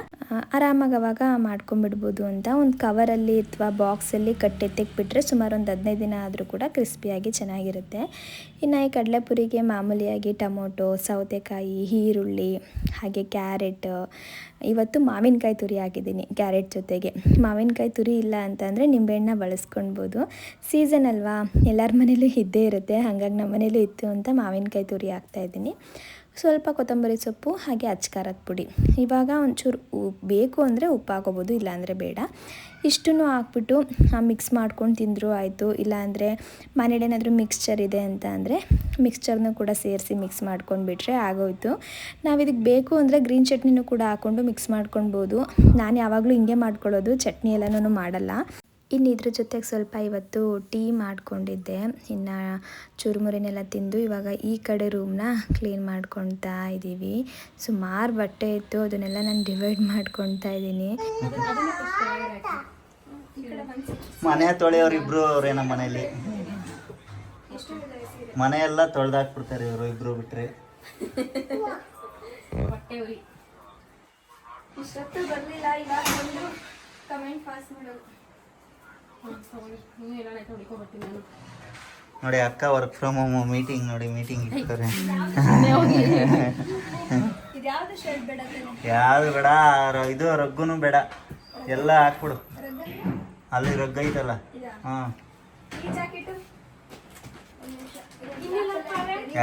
[SPEAKER 3] ಆರಾಮಾಗಿ ಅವಾಗ ಮಾಡ್ಕೊಂಡ್ಬಿಡ್ಬೋದು ಅಂತ ಒಂದು ಕವರಲ್ಲಿ ಅಥವಾ ಬಾಕ್ಸಲ್ಲಿ ಕಟ್ಟೆ ಬಿಟ್ಟರೆ ಸುಮಾರು ಒಂದು ಹದಿನೈದು ದಿನ ಆದರೂ ಕೂಡ ಕ್ರಿಸ್ಪಿಯಾಗಿ ಚೆನ್ನಾಗಿರುತ್ತೆ. ಇನ್ನು ಈ ಕಡಲೆಪುರಿಗೆ ಮಾಮೂಲಿಯಾಗಿ ಟೊಮೊಟೊ, ಸೌತೆಕಾಯಿ, ಈರುಳ್ಳಿ, ಹಾಗೆ ಕ್ಯಾರೆಟ್ ಇವತ್ತು ಮಾವಿನಕಾಯಿ ತುರಿ ಹಾಕಿದ್ದೀನಿ ಕ್ಯಾರೆಟ್ ಜೊತೆಗೆ. ಮಾವಿನಕಾಯಿ ತುರಿ ಇಲ್ಲ ಅಂತಂದರೆ ನಿಂಬೆಹಣ್ಣ ಬಳಸ್ಕೊಳ್ಬೋದು ಸೀಸನ್ ಅಲ್ವಾ? ಎಲ್ಲರ ಮನೇಲೂ ಇದ್ದೇ ಇರುತ್ತೆ. ಹಾಗಾಗಿ ನಮ್ಮ ಮನೇಲೂ ಇತ್ತು ಅಂತ ಮಾವಿನಕಾಯಿ ತುರಿ ಹಾಕ್ತಾಯಿದ್ದೀನಿ ಸ್ವಲ್ಪ ಕೊತ್ತಂಬರಿ ಸೊಪ್ಪು ಹಾಗೆ ಅಚ್ಕಾರದ ಪುಡಿ. ಇವಾಗ ಒಂಚೂರು ಬೇಕು ಅಂದರೆ ಉಪ್ಪು ಹಾಕೋಬೋದು ಇಲ್ಲಾಂದರೆ ಬೇಡ. ಇಷ್ಟನ್ನು ಹಾಕ್ಬಿಟ್ಟು ಮಿಕ್ಸ್ ಮಾಡ್ಕೊಂಡು ತಿಂದರೂ ಆಯಿತು. ಇಲ್ಲಾಂದರೆ ಮನೇಲಿ ಏನಾದರೂ ಮಿಕ್ಸ್ಚರ್ ಇದೆ ಅಂತ ಅಂದರೆ ಮಿಕ್ಸ್ಚರ್ನೂ ಕೂಡ ಸೇರಿಸಿ ಮಿಕ್ಸ್ ಮಾಡ್ಕೊಂಡು ಬಿಟ್ರೆ ಆಗೋಯ್ತು. ನಾವು ಇದಕ್ಕೆ ಬೇಕು ಅಂದರೆ ಗ್ರೀನ್ ಚಟ್ನಿನೂ ಕೂಡ ಹಾಕ್ಕೊಂಡು ಮಿಕ್ಸ್ ಮಾಡ್ಕೊಳ್ಬೋದು. ನಾನು ಯಾವಾಗಲೂ ಹಿಂಗೆ ಮಾಡ್ಕೊಳ್ಳೋದು, ಚಟ್ನಿ ಎಲ್ಲನೂ ಮಾಡಲ್ಲ. ಇನ್ನು ಇದ್ರ ಜೊತೆಗೆ ಸ್ವಲ್ಪ ಇವತ್ತು ಟೀ ಮಾಡ್ಕೊಂಡಿದ್ದೆ. ಇನ್ನು ಚುರುಮುರಿನೆಲ್ಲ ತಿಂದು ಇವಾಗ ಈ ಕಡೆ ರೂಮ್ನ ಕ್ಲೀನ್ ಮಾಡ್ಕೊಳ್ತಾ ಇದ್ದೀವಿ ಸುಮಾರು ಬಟ್ಟೆ ಇತ್ತು ಅದನ್ನೆಲ್ಲ ನಾನು ಡಿವೈಡ್ ಮಾಡ್ಕೊಳ್ತಾ ಇದ್ದೀನಿ
[SPEAKER 2] ಮನೆ ತೊಳೆಯವ್ರು ಇಬ್ರು ಅವ್ರೆ ನಮ್ಮ ಮನೇಲಿ ಮನೆ ಎಲ್ಲ ತೊಳ್ದಾಕ್ಬಿಡ್ತಾರೆ ಇವರು ಇಬ್ರು ಬಿಟ್ರೆ.
[SPEAKER 1] ಇಷ್ಟೊತ್ತು ಬರಲಿಲ್ಲ ಇವಾಗ ಒಂದು ಕಮೆಂಟ್ ಪಾಸ್ ಮಾಡೋದು.
[SPEAKER 2] ನೋಡಿ ಅಕ್ಕ ವರ್ಕ್ ಫ್ರಮ್ ಹೋಮ್ ಮೀಟಿಂಗ್ ನೋಡಿ ಮೀಟಿಂಗ್
[SPEAKER 1] ಇಟ್ಟಿದ್ದಾರೆ ಯಾವ್ದು ಬೇಡ
[SPEAKER 2] ಇದು ರಗ್ಗುನು ಬೇಡ. ಎಲ್ಲ ಹಾಕ್ಬಿಡು. ಅಲ್ಲಿ ರಗ್ ಐತಲ್ಲ. ಹಾ.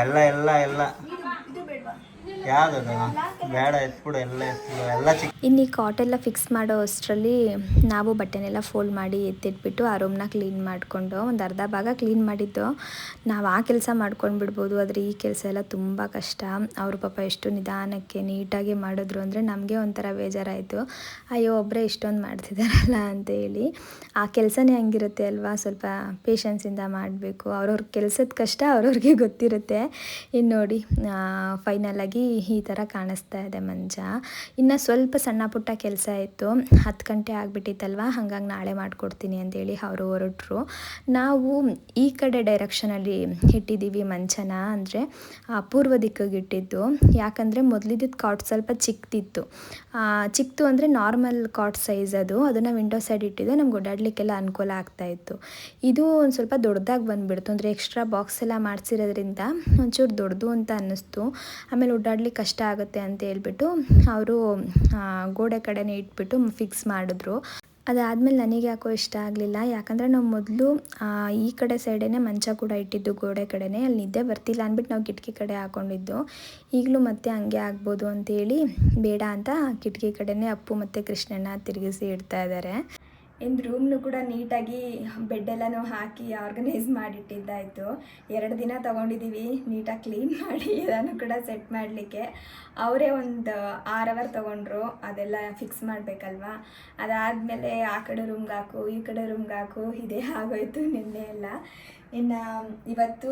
[SPEAKER 2] ಎಲ್ಲ ಎಲ್ಲ ಎಲ್ಲ.
[SPEAKER 1] ಇದು
[SPEAKER 2] ಕಾಟ್ ಎಲ್ಲ
[SPEAKER 3] ಇನ್ನು ಫಿಕ್ಸ್ ಮಾಡೋ ಅಷ್ಟರಲ್ಲಿ ನಾವು ಬಟ್ಟೆನೆಲ್ಲ ಫೋಲ್ಡ್ ಮಾಡಿ ಎತ್ತಿಟ್ಬಿಟ್ಟು ಆ ರೂಮ್ನ ಕ್ಲೀನ್ ಮಾಡಿಕೊಂಡು ಒಂದು ಅರ್ಧ ಭಾಗ ಕ್ಲೀನ್ ಮಾಡಿದ್ದು. ನಾವು ಆ ಕೆಲಸ ಮಾಡ್ಕೊಂಡು ಬಿಡ್ಬೋದು ಆದರೆ ಈ ಕೆಲಸ ಎಲ್ಲ ತುಂಬ ಕಷ್ಟ. ಅವರು ಪಾಪ ಎಷ್ಟು ನಿಧಾನಕ್ಕೆ ನೀಟಾಗಿ ಮಾಡಿದ್ರು ಅಂದರೆ ನಮಗೆ ಒಂಥರ ಬೇಜಾರಾಯಿತು. ಅಯ್ಯೋ ಒಬ್ಬರೇ ಇಷ್ಟೊಂದು ಮಾಡ್ತಿದ್ದಾರಲ್ಲ ಅಂತ ಹೇಳಿ. ಆ ಕೆಲಸನೇ ಹಂಗಿರುತ್ತೆ ಅಲ್ವಾ? ಸ್ವಲ್ಪ ಪೇಷನ್ಸಿಂದ ಮಾಡಬೇಕು. ಅವ್ರವ್ರ ಕೆಲಸದ ಕಷ್ಟ ಅವ್ರವ್ರಿಗೆ ಗೊತ್ತಿರುತ್ತೆ. ಇನ್ನು ನೋಡಿ ಫೈನಲ್ ಆಗಿ ಈ ಥರ ಕಾಣಿಸ್ತಾ ಇದೆ ಮಂಜ. ಇನ್ನು ಸ್ವಲ್ಪ ಸಣ್ಣ ಪುಟ್ಟ ಕೆಲಸ ಇತ್ತು. ಹತ್ತು ಗಂಟೆ ಆಗಿಬಿಟ್ಟಿತ್ತಲ್ವ? ಹಾಗಾಗಿ ನಾಳೆ ಮಾಡಿಕೊಡ್ತೀನಿ ಅಂತೇಳಿ ಅವರು ಹೊರಟರು. ನಾವು ಈ ಕಡೆ ಡೈರೆಕ್ಷನಲ್ಲಿ ಇಟ್ಟಿದ್ದೀವಿ ಮಂಚನ ಅಂದರೆ ಪೂರ್ವ ದಿಕ್ಕಿಗೆ ಇಟ್ಟಿದ್ದು. ಯಾಕಂದರೆ ಮೊದಲಿದ್ದ ಕಾಟ್ ಸ್ವಲ್ಪ ಚಿಕ್ಕದಿತ್ತು ಚಿಕ್ಕದು ಅಂದರೆ ನಾರ್ಮಲ್ ಕಾಟ್ ಸೈಜ್ ಅದು. ಅದನ್ನು ವಿಂಡೋ ಸೈಡ್ ಇಟ್ಟಿದ್ದು ನಮ್ಗೆ ಓಡಾಡಲಿಕ್ಕೆಲ್ಲ ಅನುಕೂಲ ಆಗ್ತಾಯಿತ್ತು ಇದು ಒಂದು ಸ್ವಲ್ಪ ದೊಡ್ಡದಾಗಿ ಬಂದುಬಿಡ್ತು. ಅಂದರೆ ಎಕ್ಸ್ಟ್ರಾ ಬಾಕ್ಸ್ ಎಲ್ಲ ಮಾಡಿಸಿರೋದ್ರಿಂದ ಒಂಚೂರು ದೊಡ್ಡದು ಅಂತ ಅನ್ನಿಸ್ತು. ಆಮೇಲೆ ಓಡಾಡ್ಲಿಕ್ಕೆ ಕಷ್ಟ ಆಗುತ್ತೆ ಅಂತ ಹೇಳ್ಬಿಟ್ಟು ಅವರು ಗೋಡೆ ಕಡೆನೇ ಇಟ್ಬಿಟ್ಟು ಫಿಕ್ಸ್ ಮಾಡಿದ್ರು. ಅದಾದಮೇಲೆ ನನಗೆ ಯಾಕೋ ಇಷ್ಟ ಆಗಲಿಲ್ಲ. ಯಾಕಂದರೆ ನಾವು ಮೊದಲು ಈ ಕಡೆ ಸೈಡೇ ಮಂಚ ಕೂಡ ಇಟ್ಟಿದ್ದು ಗೋಡೆ ಕಡೆನೇ. ಅಲ್ಲಿ ನಿದ್ದೆ ಬರ್ತಿಲ್ಲ ಅಂದ್ಬಿಟ್ಟು ನಾವು ಕಿಟಕಿ ಕಡೆ ಹಾಕೊಂಡಿದ್ದು. ಈಗಲೂ ಮತ್ತೆ ಹಂಗೆ ಆಗ್ಬೋದು ಅಂತೇಳಿ ಬೇಡ ಅಂತ ಕಿಟಕಿ ಕಡೆನೇ ಅಪ್ಪು ಮತ್ತು ಕೃಷ್ಣಣ್ಣ ತಿರುಗಿಸಿ ಇಡ್ತಾ ಇದ್ದಾರೆ.
[SPEAKER 1] ಇನ್ನು ರೂಮ್ನು ಕೂಡ ನೀಟಾಗಿ ಬೆಡ್ಡೆಲ್ಲನೂ ಹಾಕಿ ಆರ್ಗನೈಸ್ ಮಾಡಿಟ್ಟಿದ್ದಾಯಿತು. ಎರಡು ದಿನ ತೊಗೊಂಡಿದ್ದೀವಿ ನೀಟಾಗಿ ಕ್ಲೀನ್ ಮಾಡಿ ಎಲ್ಲನೂ ಕೂಡ ಸೆಟ್ ಮಾಡಲಿಕ್ಕೆ. ಅವರೇ ಒಂದು ಆರ್ ಅವರ್ ತೊಗೊಂಡ್ರು, ಅದೆಲ್ಲ ಫಿಕ್ಸ್ ಮಾಡಬೇಕಲ್ವಾ? ಅದಾದಮೇಲೆ ಆ ಕಡೆ ರೂಮ್ಗೆ ಹಾಕು, ಈ ಕಡೆ ರೂಮ್ಗೆ ಹಾಕು, ಇದೇ ಆಗೋಯ್ತು ನಿನ್ನೆ ಎಲ್ಲ. ಇನ್ನು ಇವತ್ತು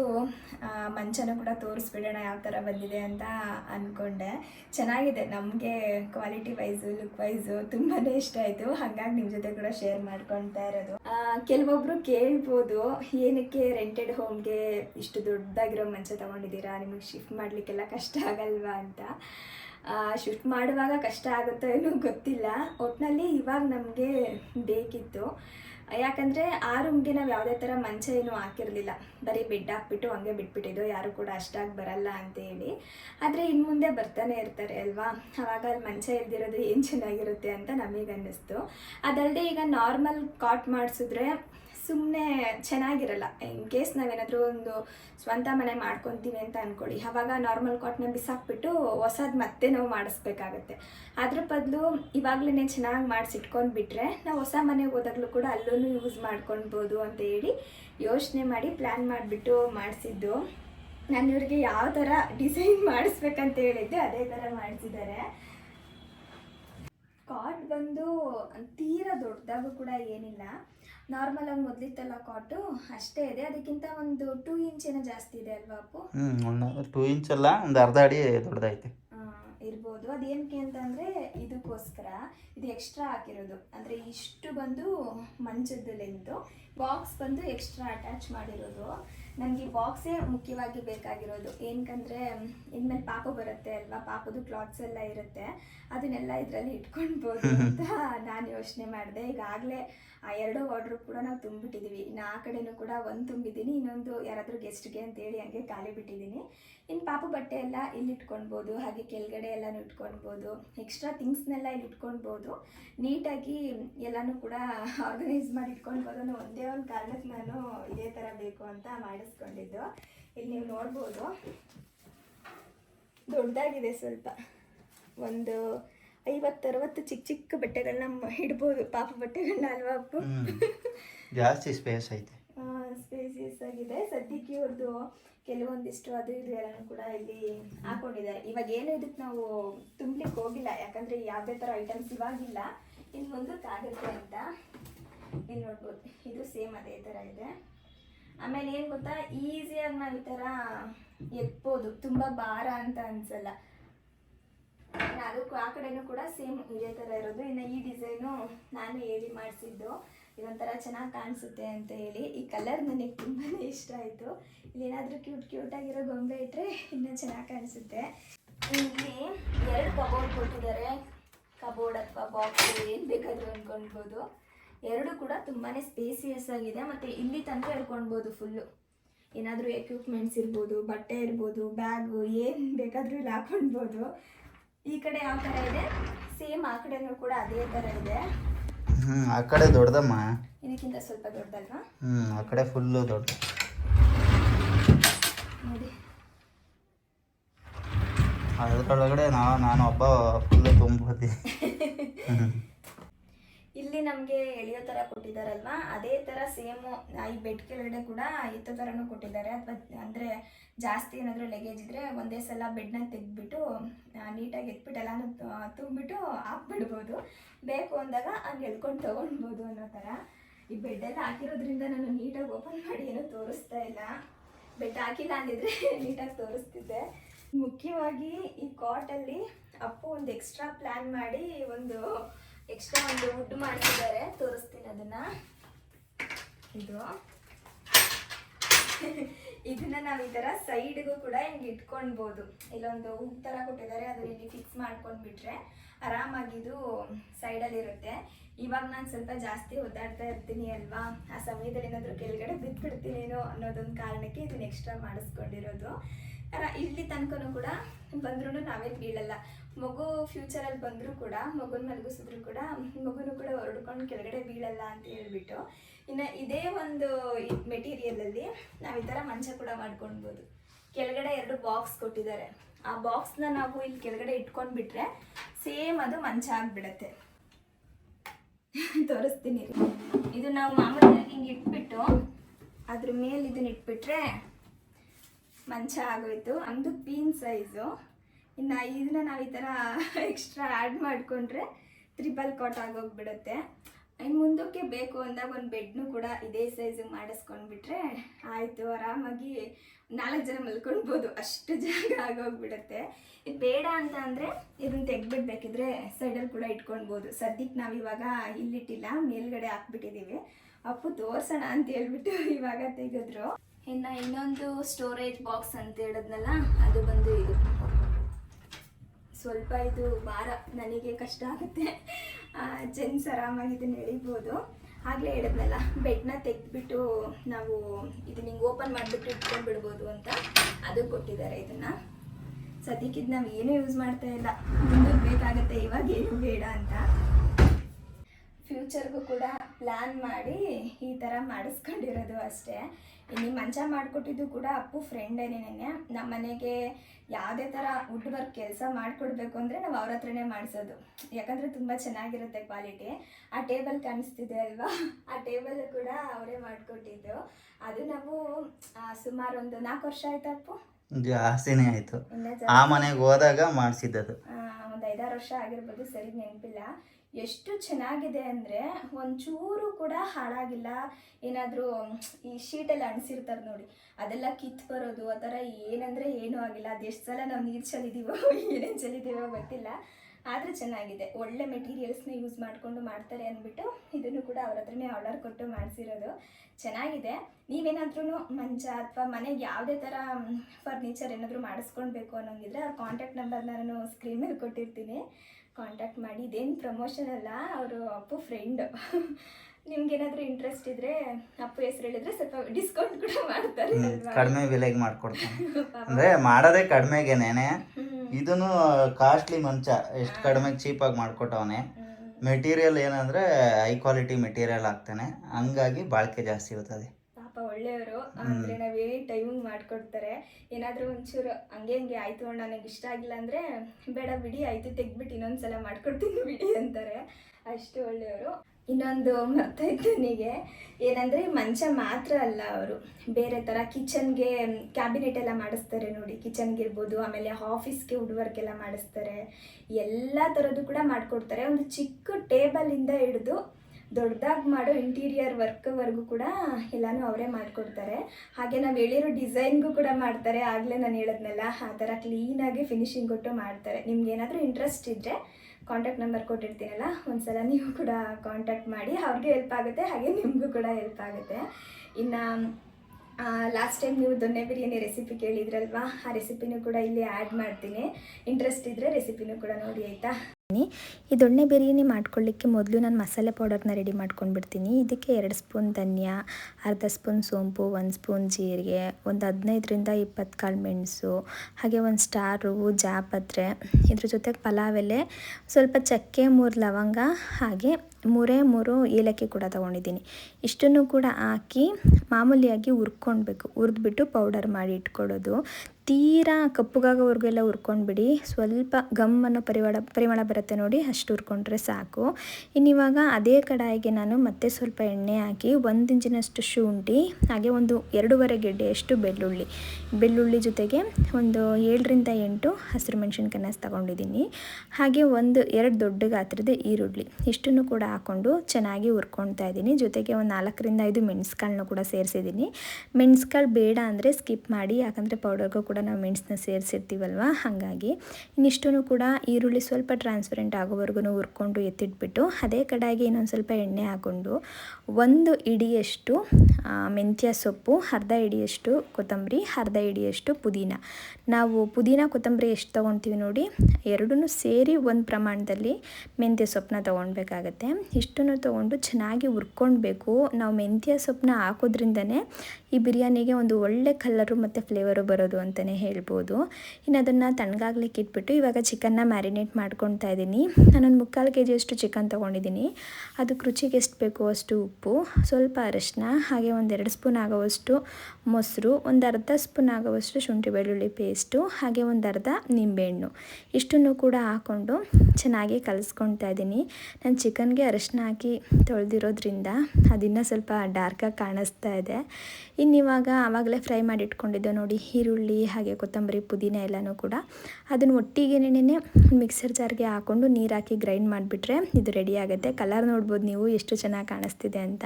[SPEAKER 1] ಮಂಚನೂ ಕೂಡ ತೋರಿಸ್ಬಿಡೋಣ ಯಾವ ಥರ ಬಂದಿದೆ ಅಂತ ಅಂದ್ಕೊಂಡೆ ಚೆನ್ನಾಗಿದೆ ನಮಗೆ ಕ್ವಾಲಿಟಿ ವೈಸು ಲುಕ್ ವೈಸು ತುಂಬಾ ಇಷ್ಟ ಆಯಿತು. ಹಾಗಾಗಿ ನಿಮ್ಮ ಜೊತೆ ಕೂಡ ಶೇರ್ ಮಾಡ್ಕೊಳ್ತಾ ಇರೋದು. ಆ, ಕೆಲವೊಬ್ರು ಕೇಳ್ಬೋದು ಏನಕ್ಕೆ ರೆಂಟೆಡ್ ಹೋಮ್ಗೆ ಇಷ್ಟು ದೊಡ್ಡದಾಗಿರೋ ಮಂಚ ತೊಗೊಂಡಿದ್ದೀರಾ? ನಿಮಗೆ ಶಿಫ್ಟ್ ಮಾಡಲಿಕ್ಕೆಲ್ಲ ಕಷ್ಟ ಆಗಲ್ವಾ ಅಂತ. ಶಿಫ್ಟ್ ಮಾಡುವಾಗ ಕಷ್ಟ ಆಗುತ್ತೋ ಏನೋ ಗೊತ್ತಿಲ್ಲ. ಒಟ್ಟಿನಲ್ಲಿ ಇವಾಗ ನಮಗೆ ಬೇಕಿತ್ತು. ಯಾಕಂದರೆ ಆ ರೂಮ್ಗೆ ನಾವು ಯಾವುದೇ ಥರ ಮಂಚ ಏನೂ ಹಾಕಿರಲಿಲ್ಲ. ಬರೀ ಬೆಡ್ ಹಾಕ್ಬಿಟ್ಟು ಹಂಗೆ ಬಿಟ್ಬಿಟ್ಟಿದ್ದು, ಯಾರು ಕೂಡ ಅಷ್ಟಾಗಿ ಬರಲ್ಲ ಅಂತ ಹೇಳಿ ಆದರೆ ಇನ್ನು ಮುಂದೆ ಬರ್ತಾನೆ ಇರ್ತಾರೆ ಅಲ್ವಾ? ಆವಾಗ ಅಲ್ಲಿ ಮಂಚ ಇಲ್ದಿರೋದು ಏನು ಚೆನ್ನಾಗಿರುತ್ತೆ ಅಂತ ನಮಗೆ ಅನ್ನಿಸ್ತು. ಅದಲ್ಲದೆ ಈಗ ನಾರ್ಮಲ್ ಕಾಟ್ ಮಾಡಿಸಿದ್ರೆ ಸುಮ್ಮನೆ ಚೆನ್ನಾಗಿರಲ್ಲ. ಇನ್ ಕೇಸ್ ನಾವೇನಾದರೂ ಒಂದು ಸ್ವಂತ ಮನೆ ಮಾಡ್ಕೊತೀವಿ ಅಂತ ಅಂದ್ಕೊಳ್ಳಿ ಅವಾಗ ನಾರ್ಮಲ್ ಕಾಟ್ನ ಬಿಸಾಕ್ಬಿಟ್ಟು ಹೊಸದು ಮತ್ತೆ ನಾವು ಮಾಡಿಸ್ಬೇಕಾಗತ್ತೆ. ಅದ್ರ ಬದಲು ಇವಾಗಲೇ ಚೆನ್ನಾಗಿ ಮಾಡಿಸಿಟ್ಕೊಂಡು ಬಿಟ್ರೆ ನಾವು ಹೊಸ ಮನೆಗೆ ಹೋದಾಗಲೂ ಕೂಡ ಅಲ್ಲೂ ಯೂಸ್ ಮಾಡ್ಕೊಳ್ಬೋದು ಅಂತ ಹೇಳಿ ಯೋಚನೆ ಮಾಡಿ ಪ್ಲ್ಯಾನ್ ಮಾಡಿಬಿಟ್ಟು ಮಾಡಿಸಿದ್ದು. ನಾನು ಇವ್ರಿಗೆ ಯಾವ ಥರ ಡಿಸೈನ್ ಮಾಡಿಸ್ಬೇಕಂತ ಹೇಳಿದ್ದೆ ಅದೇ ಥರ ಮಾಡಿಸಿದ್ದಾರೆ. ಕಾಟ್ ಬಂದು ತೀರಾ ದೊಡ್ಡದಾಗೂ ಕೂಡ ಏನಿಲ್ಲ. ನಾರ್ಮಲ್ ಆಗಿ ಮೊದಲಿತ್ತಲ್ಲ ಕಾಟು ಅಷ್ಟೇ ಇದೆ. ಅದಕ್ಕಿಂತ ಒಂದು ಟೂ ಇಂಚ್ ಏನೋ ಜಾಸ್ತಿ ಇದೆ ಅಲ್ವಾ ಅಪ್ಪು?
[SPEAKER 2] ಹ್ಞೂ ಟೂ ಇಂಚ್ ಅಲ್ಲ ಒಂದು ಅರ್ಧ ಅಡಿ ದೊಡ್ಡದೈತೆ
[SPEAKER 1] ಆ, ಇರ್ಬೋದು. ಅದೇನಕ್ಕೆ ಅಂತಂದರೆ ಇದಕ್ಕೋಸ್ಕರ ಇದು ಎಕ್ಸ್ಟ್ರಾ ಹಾಕಿರೋದು. ಅಂದರೆ ಇಷ್ಟು ಬಂದು ಮಂಚದ ಲೆಂತು ಬಾಕ್ಸ್ ಬಂದು ಎಕ್ಸ್ಟ್ರಾ ಅಟ್ಯಾಚ್ ಮಾಡಿರೋದು. ನನಗೆ ಬಾಕ್ಸೇ ಮುಖ್ಯವಾಗಿ ಬೇಕಾಗಿರೋದು. ಏನಕ್ಕಂದರೆ ಇನ್ಮೇಲೆ ಪಾಪ ಬರುತ್ತೆ ಅಲ್ವಾ? ಪಾಪದು ಕ್ಲಾತ್ಸ್ ಎಲ್ಲ ಇರುತ್ತೆ. ಅದನ್ನೆಲ್ಲ ಇದರಲ್ಲಿ ಇಟ್ಕೊಳ್ಬೋದು ಅಂತ ನಾನು ಯೋಚನೆ ಮಾಡಿದೆ. ಈಗಾಗಲೇ ಆ ಎರಡು ಆರ್ಡ್ರು ಕೂಡ ನಾವು ತುಂಬಿಟ್ಟಿದ್ದೀವಿ ಇನ್ನು ಆ ಕಡೆನೂ ಕೂಡ ಒಂದು ತುಂಬಿದ್ದೀನಿ ಇನ್ನೊಂದು ಯಾರಾದರೂ ಗೆಸ್ಟ್ಗೆ ಅಂತೇಳಿ ಹಂಗೆ ಖಾಲಿ ಬಿಟ್ಟಿದ್ದೀನಿ. ಇನ್ನು ಪಾಪು ಬಟ್ಟೆ ಎಲ್ಲ ಇಲ್ಲಿ ಇಟ್ಕೊಳ್ಬೋದು ಹಾಗೆ ಕೆಳಗಡೆ ಎಲ್ಲನೂ ಇಟ್ಕೊಳ್ಬೋದು ಎಕ್ಸ್ಟ್ರಾ ಥಿಂಗ್ಸ್ನೆಲ್ಲ ಇಲ್ಲಿ ಇಟ್ಕೊಳ್ಬೋದು. ನೀಟಾಗಿ ಎಲ್ಲನೂ ಕೂಡ ಆರ್ಗನೈಸ್ ಮಾಡಿ ಇಟ್ಕೊಳ್ಬೋದು ಅನ್ನೋ ಒಂದೇ ಒಂದು ಕಾರಣಕ್ಕೆ ನಾನು ಇದೇ ಥರ ಬೇಕು ಅಂತ ಮಾಡಿಸ್ಕೊಂಡಿದ್ದು ಇಲ್ಲಿ ನೀವು ನೋಡ್ಬೋದು. ದೊಡ್ಡದಾಗಿದೆ ಸ್ವಲ್ಪ. ಒಂದು ಐವತ್ತರವತ್ತು ಚಿಕ್ಕ ಚಿಕ್ಕ ಬಟ್ಟೆಗಳನ್ನ ಇಡ್ಬೋದು. ಪಾಪ ಬಟ್ಟೆಗಳನ್ನ ಅಲ್ವಾ ಅಪ್ಪು?
[SPEAKER 2] ಜಾಸ್ತಿ ಸ್ಪೇಸ್ ಐತೆ.
[SPEAKER 1] ಸ್ಪೇಸಿಯಸ್ ಆಗಿದೆ. ಸದ್ಯಕ್ಕೆ ಇವ್ರದ್ದು ಕೆಲವೊಂದಿಷ್ಟು ಅದು ಇದು ಎಲ್ಲನೂ ಕೂಡ ಇಲ್ಲಿ ಹಾಕೊಂಡಿದ್ದಾರೆ. ಇವಾಗ ಏನು ಇದಕ್ಕೆ ನಾವು ತುಂಬಲಿಕ್ಕೆ ಹೋಗಿಲ್ಲ. ಯಾಕಂದ್ರೆ ಯಾವುದೇ ಥರ ಐಟಮ್ಸ್ ಇವಾಗಿಲ್ಲ. ಇನ್ನು ಮುಂದಕ್ಕೆ ಆಗುತ್ತೆ ಅಂತ. ಇಲ್ಲಿ ನೋಡ್ಬೋದು. ಇದು ಸೇಮ್ ಅದೇ ಥರ ಇದೆ. ಆಮೇಲೆ ಏನು ಗೊತ್ತಾ? ಈಸಿಯಾಗಿ ನಾವು ಈ ಥರ ಎತ್ಬೋದು. ತುಂಬ ಭಾರ ಅಂತ ಅನ್ಸಲ್ಲ. ಅದಕ್ಕೂ ಆ ಕಡೆನೂ ಕೂಡ ಸೇಮ್ ಇದೇ ಥರ ಇರೋದು. ಇನ್ನು ಈ ಡಿಸೈನು ನಾನು ಹೇಳಿ ಮಾಡಿಸಿದ್ದು. ಇದೊಂಥರ ಚೆನ್ನಾಗಿ ಕಾಣಿಸುತ್ತೆ ಅಂತ ಹೇಳಿ. ಈ ಕಲರ್ ನನಗೆ ತುಂಬಾ ಇಷ್ಟ ಆಯಿತು. ಇಲ್ಲಿ ಏನಾದರೂ ಕ್ಯೂಟ್ ಕ್ಯೂಟಾಗಿರೋ ಗೊಂಬೆ ಇಟ್ಟರೆ ಇನ್ನೂ ಚೆನ್ನಾಗಿ ಕಾಣಿಸುತ್ತೆ. ಇಲ್ಲಿ ಎರಡು ಕಬೋರ್ಡ್ ಕೊಟ್ಟಿದ್ದಾರೆ. ಕಬೋರ್ಡ್ ಅಥವಾ ಬಾಕ್ಸ್ ಏನು ಬೇಕಾದರೂ ಅಂದ್ಕೊಳ್ಬೋದು ಎರಡು ಕೂಡ ತುಂಬಾ ಸ್ಪೇಸಿಯಸ್ ಆಗಿದೆ. ಮತ್ತು ಇಲ್ಲಿ ತನಕ ಹೇಳ್ಕೊಳ್ಬೋದು ಫುಲ್ಲು ಏನಾದರೂ ಎಕ್ವಿಪ್ಮೆಂಟ್ಸ್ ಇರ್ಬೋದು ಬಟ್ಟೆ ಇರ್ಬೋದು ಬ್ಯಾಗು ಏನು ಬೇಕಾದರೂ ಇಲ್ಲಿ ಹಾಕೊಳ್ಬೋದು ಈ ಕಡೆ ಯಾವ ಥರ ಇದೆ. ಸೇಮ್ ಆ ಕಡೆನೂ ಕೂಡ ಅದೇ ಥರ ಇದೆ.
[SPEAKER 2] ಆ ಕಡೆ ದೊಡ್ಡದಮ್ಮ.
[SPEAKER 1] ಇದಕ್ಕಿಂತ ಸ್ವಲ್ಪ ದೊಡ್ಡದಲ್ವಾ?
[SPEAKER 2] ಹ್ಞೂ ಆ ಕಡೆ ಫುಲ್ಲು ದೊಡ್ಡ.
[SPEAKER 1] ನೋಡಿ.
[SPEAKER 2] ಅದರೊಳಗಡೆ ನಾವು ನಾನು ಒಬ್ಬ ಫುಲ್ಲು ತುಂಬೋದಿ
[SPEAKER 1] ಇಲ್ಲಿ ನಮಗೆ ಎಳೆಯೋ ಥರ ಕೊಟ್ಟಿದ್ದಾರಲ್ವಾ? ಅದೇ ಥರ ಸೇಮು ಈ ಬೆಡ್ ಕೆಳಗಡೆ ಕೂಡ ಎತ್ತೋ ಥರನೂ ಕೊಟ್ಟಿದ್ದಾರೆ. ಅಥವಾ ಅಂದರೆ ಜಾಸ್ತಿ ಏನಾದರೂ ಲಗೇಜ್ ಇದ್ದರೆ ಒಂದೇ ಸಲ ಬೆಡ್ನ ತೆಗೆದ್ಬಿಟ್ಟು ನೀಟಾಗಿ ಎತ್ಬಿಟ್ಟು ಎಲ್ಲಾನು ತುಂಬಿಬಿಟ್ಟು ಹಾಕ್ಬಿಡ್ಬೋದು. ಬೇಕು ಅಂದಾಗ ಹಂಗೆ ಎಳ್ಕೊಂಡು ತೊಗೊಳ್ಬೋದು ಅನ್ನೋ ಥರ ಈ ಬೆಡ್ಡೆಲ್ಲ ಹಾಕಿರೋದ್ರಿಂದ ನಾನು ನೀಟಾಗಿ ಓಪನ್ ಮಾಡಿ ಏನೂ ತೋರಿಸ್ತಾ ಇಲ್ಲ. ಬೆಡ್ ಹಾಕಿಲ್ಲ ಅಂದಿದ್ರೆ ನೀಟಾಗಿ ತೋರಿಸ್ತಿದ್ದೆ. ಮುಖ್ಯವಾಗಿ ಈ ಕಾಟಲ್ಲಿ ಅಪ್ಪು ಒಂದು ಎಕ್ಸ್ಟ್ರಾ ಪ್ಲ್ಯಾನ್ ಮಾಡಿ ಒಂದು ಎಕ್ಸ್ಟ್ರಾ ಒಂದು ವುಡ್ ಮಾಡ್ತಿದ್ದಾರೆ. ತೋರಿಸ್ತೀನಿ ಅದನ್ನ. ಇದು. ಇದನ್ನ ನಾವು ಈ ತರ ಸೈಡ್ಗೂ ಕೂಡ ಹಿಂಗೆ ಇಟ್ಕೊಳ್ಬೋದು ಇಲ್ಲೊಂದು ವುಡ್ ತರ ಕೊಟ್ಟಿದ್ದಾರೆ ಅದರಲ್ಲಿ ಇಲ್ಲಿ ಫಿಕ್ಸ್ ಮಾಡ್ಕೊಂಡ್ಬಿಟ್ರೆ ಆರಾಮಾಗಿ ಇದು ಸೈಡಲ್ಲಿ ಇರುತ್ತೆ. ಇವಾಗ ನಾನು ಸ್ವಲ್ಪ ಜಾಸ್ತಿ ಒದ್ದಾಡ್ತಾ ಇರ್ತೀನಿ ಅಲ್ವಾ? ಆ ಸಮಯದಲ್ಲಿ ಏನಾದರೂ ಕೆಳಗಡೆ ಬಿದ್ದುಬಿಡ್ತೀನೇನೋ ಅನ್ನೋದೊಂದು ಕಾರಣಕ್ಕೆ ಇದನ್ನ ಎಕ್ಸ್ಟ್ರಾ ಮಾಡಿಸ್ಕೊಂಡಿರೋದು. ಇಲ್ಲಿ ತನಕನೂ ಕೂಡ ಬಂದ್ರೂ ನಾವೇ ಬೀಳಲ್ಲ. ಮಗು ಫ್ಯೂಚರಲ್ಲಿ ಬಂದರೂ ಕೂಡ, ಮಗುನ ಮಲಗಿಸಿದ್ರು ಕೂಡ, ಮಗುನು ಕೂಡ ಹೊರಡ್ಕೊಂಡು ಕೆಳಗಡೆ ಬೀಳಲ್ಲ ಅಂತ ಹೇಳ್ಬಿಟ್ಟು, ಇನ್ನು ಇದೇ ಒಂದು ಮೆಟೀರಿಯಲಲ್ಲಿ ನಾವು ಈ ಥರ ಮಂಚ ಕೂಡ ಮಾಡ್ಕೊಳ್ಬೋದು ಕೆಳಗಡೆ ಎರಡು ಬಾಕ್ಸ್ ಕೊಟ್ಟಿದ್ದಾರೆ. ಆ ಬಾಕ್ಸ್ನ ನಾವು ಇಲ್ಲಿ ಕೆಳಗಡೆ ಇಟ್ಕೊಂಡು ಬಿಟ್ರೆ ಸೇಮ್ ಅದು ಮಂಚ ಆಗಿಬಿಡತ್ತೆ. ತೋರಿಸ್ತೀನಿ. ಇದು ನಾವು ಮಾಮೂಲಿಯಾಗಿ ಹಿಂಗೆ ಇಟ್ಬಿಟ್ಟು, ಅದ್ರ ಮೇಲೆ ಇದನ್ನ ಇಟ್ಬಿಟ್ರೆ ಮಂಚ ಆಗೋಯ್ತು. ಅಂದು ಪೀನ್ ಸೈಜು ಇನ್ನು ಇದನ್ನ ನಾವು ಈ ಥರ ಎಕ್ಸ್ಟ್ರಾ ಆ್ಯಡ್ ಮಾಡಿಕೊಂಡ್ರೆ ತ್ರಿಬಲ್ ಕಾಟ್ ಆಗೋಗ್ಬಿಡುತ್ತೆ. ಇನ್ನು ಮುಂದಕ್ಕೆ ಬೇಕು ಅಂದಾಗ ಒಂದು ಬೆಡ್ನು ಕೂಡ ಇದೇ ಸೈಜಿಗೆ ಮಾಡಿಸ್ಕೊಂಡ್ಬಿಟ್ರೆ ಆಯಿತು, ಆರಾಮಾಗಿ ನಾಲ್ಕು ಜನ ಮಲ್ಕೊಳ್ಬೋದು. ಅಷ್ಟು ಜಾಗ ಆಗೋಗ್ಬಿಡುತ್ತೆ. ಇದು ಬೇಡ ಅಂತ ಅಂದರೆ ಇದನ್ನ ತೆಗ್ಬಿಡ್ಬೇಕಿದ್ರೆ ಸೈಡಲ್ಲಿ ಕೂಡ ಇಟ್ಕೊಳ್ಬೋದು. ಸದ್ಯಕ್ಕೆ ನಾವು ಇವಾಗ ಇಲ್ಲಿಟ್ಟಿಲ್ಲ, ಮೇಲ್ಗಡೆ ಹಾಕ್ಬಿಟ್ಟಿದ್ದೀವಿ ಅಪ್ಪು ತೋರ್ಸೋಣ ಅಂತ ಹೇಳ್ಬಿಟ್ಟು ಇವಾಗ ತೆಗೆದ್ರು ಇನ್ನು ಇನ್ನೊಂದು ಸ್ಟೋರೇಜ್ ಬಾಕ್ಸ್ ಅಂತ ಹೇಳಿದ್ನಲ್ಲ, ಅದು ಬಂದು ಇದು. ಸ್ವಲ್ಪ ಇದು ಭಾರ ನನಗೆ ಕಷ್ಟ ಆಗುತ್ತೆ. ಜೆಂಟ್ಸ್ ಆರಾಮಾಗಿ ಇದನ್ನ ಎಳಿಬೋದು. ಆಗಲೇ ಹೇಳಿದ್ನಲ್ಲ, ಬೆಡ್ನ ತೆಗೆದ್ಬಿಟ್ಟು ನಾವು ಇದನ್ನ ಹಿಂಗೆ ಓಪನ್ ಮಾಡಿಬಿಟ್ಟು ಇಟ್ಕೊಂಡು ಬಿಡ್ಬೋದು ಅಂತ ಅದು ಕೊಟ್ಟಿದ್ದಾರೆ ಇದನ್ನು. ಸದ್ಯಕ್ಕೆ ನಾವು ಏನೂ ಯೂಸ್ ಮಾಡ್ತಾ ಇಲ್ಲ. ಮುಂದಕ್ಕೆ ಬೇಕಾಗುತ್ತೆ, ಇವಾಗ ಏನು ಬೇಡ ಅಂತ. ಫ್ಯೂಚರ್ಗೂ ಕೂಡ ಪ್ಲ್ಯಾನ್ ಮಾಡಿ ಈ ಥರ ಮಾಡಿಸ್ಕೊಂಡಿರೋದು ಅಷ್ಟೇ. ಈ ಮಂಚ ಮಾಡಿಕೊಟ್ಟಿದ್ದು ಕೂಡ ಅಪ್ಪು ಫ್ರೆಂಡೇನೆ ನಮ್ಮ ಮನೆಗೆ ಯಾವುದೇ ಥರ ವುಡ್ ವರ್ಕ್ ಕೆಲಸ ಮಾಡಿಕೊಡ್ಬೇಕು ಅಂದರೆ ನಾವು ಅವ್ರ ಹತ್ರನೇ ಮಾಡಿಸೋದು. ಯಾಕಂದರೆ ತುಂಬ ಚೆನ್ನಾಗಿರುತ್ತೆ ಕ್ವಾಲಿಟಿ ಆ ಟೇಬಲ್ ಕಾಣಿಸ್ತಿದೆ ಅಲ್ವಾ? ಆ ಟೇಬಲ್ ಕೂಡ ಅವರೇ ಮಾಡಿಕೊಟ್ಟಿದ್ದು. ಅದು ನಾವು ಸುಮಾರು ಒಂದು ನಾಲ್ಕು ವರ್ಷ ಆಯ್ತು ಅಪ್ಪು?
[SPEAKER 2] ಜಾಸ್ತಿನೇ ಆಯಿತು. ಆ ಮನೆಗೆ ಹೋದಾಗ ಮಾಡಿಸಿದ್ದದು.
[SPEAKER 1] ಒಂದು ಐದಾರು ವರ್ಷ ಆಗಿರ್ಬೋದು ಸರಿ ನೆನಪಿಲ್ಲ. ಎಷ್ಟು ಚೆನ್ನಾಗಿದೆ ಅಂದರೆ ಒಂಚೂರು ಕೂಡ ಹಾಳಾಗಿಲ್ಲ. ಏನಾದರೂ ಈ ಶೀಟೆಲ್ಲ ಅಣಿಸಿರ್ತಾರೆ ನೋಡಿ. ಅದೆಲ್ಲ ಕಿತ್ತು ಬರೋದು, ಆ ಥರ ಏನಂದರೆ ಏನೂ ಆಗಿಲ್ಲ. ಅದೆಷ್ಟು ಸಲ ನಾವು ನೀರು ಚೆಲ್ಲಿದ್ದೀವೋ ಏನೇನು ಚೆಲ್ಲಿದ್ದೀವೋ ಗೊತ್ತಿಲ್ಲ. ಆದರೆ ಚೆನ್ನಾಗಿದೆ. ಒಳ್ಳೆ ಮೆಟೀರಿಯಲ್ಸ್ನ ಯೂಸ್ ಮಾಡಿಕೊಂಡು ಮಾಡ್ತಾರೆ ಅಂದ್ಬಿಟ್ಟು ಇದನ್ನು ಕೂಡ ಅವ್ರ ಹತ್ರನೇ ಆರ್ಡರ್ ಕೊಟ್ಟು ಮಾಡಿಸಿರೋದು. ಚೆನ್ನಾಗಿದೆ. ನೀವೇನಾದ್ರೂ ಮಂಚ ಅಥವಾ ಮನೆಗೆ ಯಾವುದೇ ಥರ ಫರ್ನಿಚರ್ ಏನಾದರೂ ಮಾಡಿಸ್ಕೊಳ್ಬೇಕು ಅನ್ನೋಂಗಿದ್ರೆ ಅವ್ರ ಕಾಂಟ್ಯಾಕ್ಟ್ ನಂಬರ್ನ ನಾನು ಸ್ಕ್ರೀನ್ ಮೇಲೆ ಕೊಟ್ಟಿರ್ತೀನಿ. ಕಾಂಟ್ಯಾಕ್ಟ್ ಮಾಡಿ ಇದೇನು ಪ್ರಮೋಷನ್ ಅಲ್ಲ ಅವರು ಅಪ್ಪು ಫ್ರೆಂಡು ನಿಮ್ಗೇನಾದರೂ ಇಂಟ್ರೆಸ್ಟ್ ಇದ್ದರೆ ಅಪ್ಪು ಹೆಸರು ಹೇಳಿದ್ರೆ ಸ್ವಲ್ಪ ಡಿಸ್ಕೌಂಟ್ ಕೂಡ ಮಾಡ್ತಾರೆ?
[SPEAKER 2] ಕಡಿಮೆ ಬೆಲೆಗೆ ಮಾಡ್ಕೊಡ್ತಾನೆ
[SPEAKER 1] ಪಾಪ.
[SPEAKER 2] ಅಂದ್ರೆ ಮಾಡೋದೇ
[SPEAKER 1] ಕಡಿಮೆಗೇನೆ.
[SPEAKER 2] ಇದನ್ನು ಕಾಸ್ಟ್ಲಿ ಮಂಚ. ಎಷ್ಟು ಕಡಿಮೆ ಚೀಪಾಗಿ ಮಾಡ್ಕೊಟ್ಟವನೆ. ಮೆಟೀರಿಯಲ್ ಏನಂದ್ರೆ ಹೈ ಕ್ವಾಲಿಟಿ ಮೆಟೀರಿಯಲ್ ಹಾಕ್ತಾನೆ ಹಂಗಾಗಿ ಬಾಳಿಕೆ ಜಾಸ್ತಿ ಇರ್ತದೆ.
[SPEAKER 1] ಒಳ್ಳೆಯವರು ಅಂದ್ರೆ ನಾವು ಹೇಳಿ ಟೈಮಿಂಗ್ ಮಾಡ್ಕೊಡ್ತಾರೆ? ಏನಾದರೂ ಒಂಚೂರು ಹಂಗೆ ಹಂಗೆ ಆಯ್ತು ಅಣ್ಣ ನನಗೆ ಇಷ್ಟ ಆಗಿಲ್ಲ ಅಂದ್ರೆ ಬೇಡ ಬಿಡಿ ಆಯ್ತು ಇನ್ನೊಂದು ಇನ್ನೊಂದ್ಸಲ ಮಾಡ್ಕೊಡ್ತೀನಿ ಬಿಡಿ ಅಂತಾರೆ. ಅಷ್ಟು ಒಳ್ಳೆಯವರು. ಇನ್ನೊಂದು ಮರ್ತೈತೆ ನನಗೆ ಏನಂದ್ರೆ ಮಂಚ ಮಾತ್ರ ಅಲ್ಲ ಅವರು. ಬೇರೆ ಥರ ಕಿಚನ್ಗೆ ಕ್ಯಾಬಿನೆಟ್ ಎಲ್ಲ ಮಾಡಿಸ್ತಾರೆ ನೋಡಿ. ಕಿಚನ್ಗೆ ಇರ್ಬೋದು ಆಮೇಲೆ ಆಫೀಸ್ಗೆ ಎಲ್ಲ ಮಾಡಿಸ್ತಾರೆ. ಎಲ್ಲ ಥರದ್ದು ಕೂಡ ಮಾಡಿಕೊಡ್ತಾರೆ. ಒಂದು ಚಿಕ್ಕ ಟೇಬಲಿಂದ ಹಿಡಿದು ದೊಡ್ಡದಾಗಿ ಮಾಡೋ ಇಂಟೀರಿಯರ್ ವರ್ಕ್ವರೆಗೂ ಕೂಡ ಎಲ್ಲನೂ ಅವರೇ ಮಾಡಿಕೊಡ್ತಾರೆ. ಹಾಗೆ ನಾವು ಹೇಳಿರೋ ಡಿಸೈನ್ಗೂ ಕೂಡ ಮಾಡ್ತಾರೆ. ಆಗಲೇ ನಾನು ಹೇಳಿದ್ನಲ್ಲ, ಆ ಥರ ಕ್ಲೀನಾಗಿ ಫಿನಿಶಿಂಗ್ ಕೊಟ್ಟು ಮಾಡ್ತಾರೆ. ನಿಮ್ಗೆ ಏನಾದರೂ ಇಂಟ್ರೆಸ್ಟ್ ಇದ್ದರೆ ಕಾಂಟ್ಯಾಕ್ಟ್ ನಂಬರ್ ಕೊಟ್ಟಿರ್ತೀನಲ್ಲ, ಒಂದ್ಸಲ ನೀವು ಕೂಡ ಕಾಂಟ್ಯಾಕ್ಟ್ ಮಾಡಿ ಅವ್ರಿಗೆ ಹೆಲ್ಪ್ ಆಗುತ್ತೆ, ಹಾಗೆ ನಿಮಗೂ ಕೂಡ ಹೆಲ್ಪ್ ಆಗುತ್ತೆ. ಇನ್ನು ಲಾಸ್ಟ್ ಟೈಮ್ ನೀವು ದೊನ್ನೆ ಬಿರಿಯಾನಿ ರೆಸಿಪಿ ಕೇಳಿದ್ರಲ್ವಾ, ಆ ರೆಸಿಪಿನೂ ಕೂಡ ಇಲ್ಲಿ ಆ್ಯಡ್ ಮಾಡ್ತೀನಿ. ಇಂಟ್ರೆಸ್ಟ್ ಇದ್ದರೆ ರೆಸಿಪಿನೂ ಕೂಡ ನೋಡಿ, ಆಯಿತಾ?
[SPEAKER 3] ಈ ದೊಣ್ಣೆ ಬಿರಿಯಾನಿ ಮಾಡ್ಕೊಳ್ಳಿಕ್ಕೆ ಮೊದಲು ನಾನು ಮಸಾಲೆ ಪೌಡರ್ನ ರೆಡಿ ಮಾಡ್ಕೊಂಡ್ಬಿಡ್ತೀನಿ ಇದಕ್ಕೆ ಎರಡು ಸ್ಪೂನ್ ಧನಿಯಾ, ಅರ್ಧ ಸ್ಪೂನ್ ಸೋಂಪು, ಒಂದು ಸ್ಪೂನ್ ಜೀರಿಗೆ, ಒಂದು ಹದಿನೈದರಿಂದ ಇಪ್ಪತ್ತು ಕಾಳು ಮೆಣಸು, ಹಾಗೆ ಒಂದು ಸ್ಟಾರ್ ಜಾಪತ್ರೆ. ಇದ್ರ ಜೊತೆಗೆ ಪಲಾವ್ ಎಲೆ, ಸ್ವಲ್ಪ ಚಕ್ಕೆ, ಮೂರು ಲವಂಗ, ಹಾಗೆ ಮೂರೇ ಮೂರು ಏಲಕ್ಕಿ ಕೂಡ ತೊಗೊಂಡಿದ್ದೀನಿ. ಇಷ್ಟನ್ನು ಕೂಡ ಹಾಕಿ ಮಾಮೂಲಿಯಾಗಿ ಹುರ್ಕೊಳ್ಬೇಕು ಹುರಿದ್ಬಿಟ್ಟು ಪೌಡರ್ ಮಾಡಿ ಇಟ್ಕೊಡೋದು ತೀರಾ ಕಪ್ಪುಗಾಗೋವರೆಗೆಲ್ಲ ಹುರ್ಕೊಂಡ್ಬಿಡಿ ಸ್ವಲ್ಪ ಗಮ್ ಅನ್ನೋ ಪರಿಮಳ ಪರಿಮಳ ಬರುತ್ತೆ ನೋಡಿ, ಅಷ್ಟು ಹುರ್ಕೊಂಡ್ರೆ ಸಾಕು. ಇನ್ನಿವಾಗ ಅದೇ ಕಡಾಯಿಗೆ ನಾನು ಮತ್ತೆ ಸ್ವಲ್ಪ ಎಣ್ಣೆ ಹಾಕಿ ಒಂದು ಇಂಚಿನಷ್ಟು ಶುಂಠಿ, ಹಾಗೆ ಒಂದು ಎರಡೂವರೆ ಗೆಡ್ಡೆಯಷ್ಟು ಬೆಳ್ಳುಳ್ಳಿ. ಬೆಳ್ಳುಳ್ಳಿ ಜೊತೆಗೆ ಒಂದು ಏಳರಿಂದ ಎಂಟು ಹಸಿರು ಮೆಣಸಿನ್ಕಾಯಿನ ತಗೊಂಡಿದ್ದೀನಿ. ಹಾಗೆ ಒಂದು ಎರಡು ದೊಡ್ಡ ಗಾತ್ರದ ಈರುಳ್ಳಿ. ಇಷ್ಟನ್ನು ಕೂಡ ಹಾಕ್ಕೊಂಡು ಚೆನ್ನಾಗಿ ಹುರ್ಕೊಳ್ತಾ ಇದ್ದೀನಿ. ಜೊತೆಗೆ ಒಂದು ನಾಲ್ಕರಿಂದ ಐದು ಮೆಣಸ್ಕಾಳನ್ನು ಕೂಡ ಸೇರಿಸಿದ್ದೀನಿ. ಮೆಣಸ್ಕಾಳು ಬೇಡ ಅಂದರೆ ಸ್ಕಿಪ್ ಮಾಡಿ, ಯಾಕಂದರೆ ಪೌಡರ್ಗೂ ಕೂಡ ನಾವು ಮೆಣಸನ್ನ ಸೇರಿಸಿರ್ತೀವಲ್ವ? ಹಾಗಾಗಿ ಇನ್ನಿಷ್ಟೂ ಕೂಡ ಈರುಳ್ಳಿ ಸ್ವಲ್ಪ ಟ್ರಾನ್ಸ್ಪರೆಂಟ್ ಆಗೋವರೆಗೂ ಹುರ್ಕೊಂಡು ಎತ್ತಿಟ್ಬಿಟ್ಟು, ಅದೇ ಕಡಾಯಿಗೆ ಇನ್ನೊಂದು ಸ್ವಲ್ಪ ಎಣ್ಣೆ ಹಾಕ್ಕೊಂಡು ಒಂದು ಇಡಿಯಷ್ಟು ಮೆಂತ್ಯ ಸೊಪ್ಪು, ಅರ್ಧ ಇಡಿಯಷ್ಟು ಕೊತ್ತಂಬರಿ, ಅರ್ಧ ಇಡಿಯಷ್ಟು ಪುದೀನ. ನಾವು ಪುದೀನ ಕೊತ್ತಂಬರಿ ಎಷ್ಟು ತೊಗೊತೀವಿ ನೋಡಿ ಎರಡೂ ಸೇರಿ ಒಂದು ಪ್ರಮಾಣದಲ್ಲಿ ಮೆಂತ್ಯ ಸೊಪ್ಪನ್ನ ತೊಗೊಳ್ಬೇಕಾಗತ್ತೆ ಇಷ್ಟನ್ನು ತೊಗೊಂಡು ಚೆನ್ನಾಗಿ ಹುರ್ಕೊಳ್ಬೇಕು ನಾವು ಮೆಂತ್ಯ ಸೊಪ್ಪನ್ನ ಹಾಕೋದ್ರಿಂದನೇ ಈ ಬಿರಿಯಾನಿಗೆ ಒಂದು ಒಳ್ಳೆ ಕಲರು ಮತ್ತು ಫ್ಲೇವರು ಬರೋದು ಅಂತಲೇ ಹೇಳ್ಬೋದು. ಇನ್ನು ಅದನ್ನು ತಣ್ಣಗಾಗ್ಲಿಕ್ಕೆ ಇಟ್ಬಿಟ್ಟು ಇವಾಗ ಚಿಕನ್ನ ಮ್ಯಾರಿನೇಟ್ ಮಾಡ್ಕೊತಾ ಇದ್ದೀನಿ. ನಾನೊಂದು ಮುಕ್ಕಾಲು ಕೆ ಜಿಯಷ್ಟು ಚಿಕನ್ ತೊಗೊಂಡಿದ್ದೀನಿ. ಅದಕ್ಕೆ ರುಚಿಗೆ ಎಷ್ಟು ಬೇಕೋ ಅಷ್ಟು ಉಪ್ಪು, ಸ್ವಲ್ಪ ಅರಶಿನ, ಹಾಗೆ ಒಂದೆರಡು ಸ್ಪೂನ್ ಆಗೋವಷ್ಟು ಮೊಸರು ಒಂದು ಅರ್ಧ ಸ್ಪೂನ್ ಆಗೋವಷ್ಟು ಶುಂಠಿ ಬೆಳ್ಳುಳ್ಳಿ ಪೇಸ್ಟು ಹಾಗೆ ಒಂದು ಅರ್ಧ ನಿಂಬೆಹಣ್ಣು. ಇಷ್ಟನ್ನು ಕೂಡ ಹಾಕ್ಕೊಂಡು ಚೆನ್ನಾಗಿ ಕಲಿಸ್ಕೊಳ್ತಾ ಇದ್ದೀನಿ. ನಾನು ಚಿಕನ್ಗೆ ಅರಶಿನ ಹಾಕಿ ತೊಳೆದಿರೋದ್ರಿಂದ ಅದಿನ್ನೂ ಸ್ವಲ್ಪ ಡಾರ್ಕಾಗಿ ಕಾಣಿಸ್ತಾ ಇದೆ. ಇನ್ನಿವಾಗ ಆವಾಗಲೇ ಫ್ರೈ ಮಾಡಿ ಇಟ್ಕೊಂಡಿದ್ದೆ ನೋಡಿ, ಈರುಳ್ಳಿ ಹಾಗೆ ಕೊತ್ತಂಬರಿ ಪುದೀನ ಎಲ್ಲನೂ ಕೂಡ. ಅದನ್ನು ಒಟ್ಟಿಗೆನೇ ಮಿಕ್ಸರ್ ಜಾರ್ಗೆ ಹಾಕ್ಕೊಂಡು ನೀರು ಹಾಕಿ ಗ್ರೈಂಡ್ ಮಾಡಿಬಿಟ್ರೆ ಇದು ರೆಡಿ ಆಗುತ್ತೆ. ಕಲರ್ ನೋಡ್ಬೋದು ನೀವು, ಎಷ್ಟು ಚೆನ್ನಾಗಿ ಕಾಣಿಸ್ತಿದೆ ಅಂತ.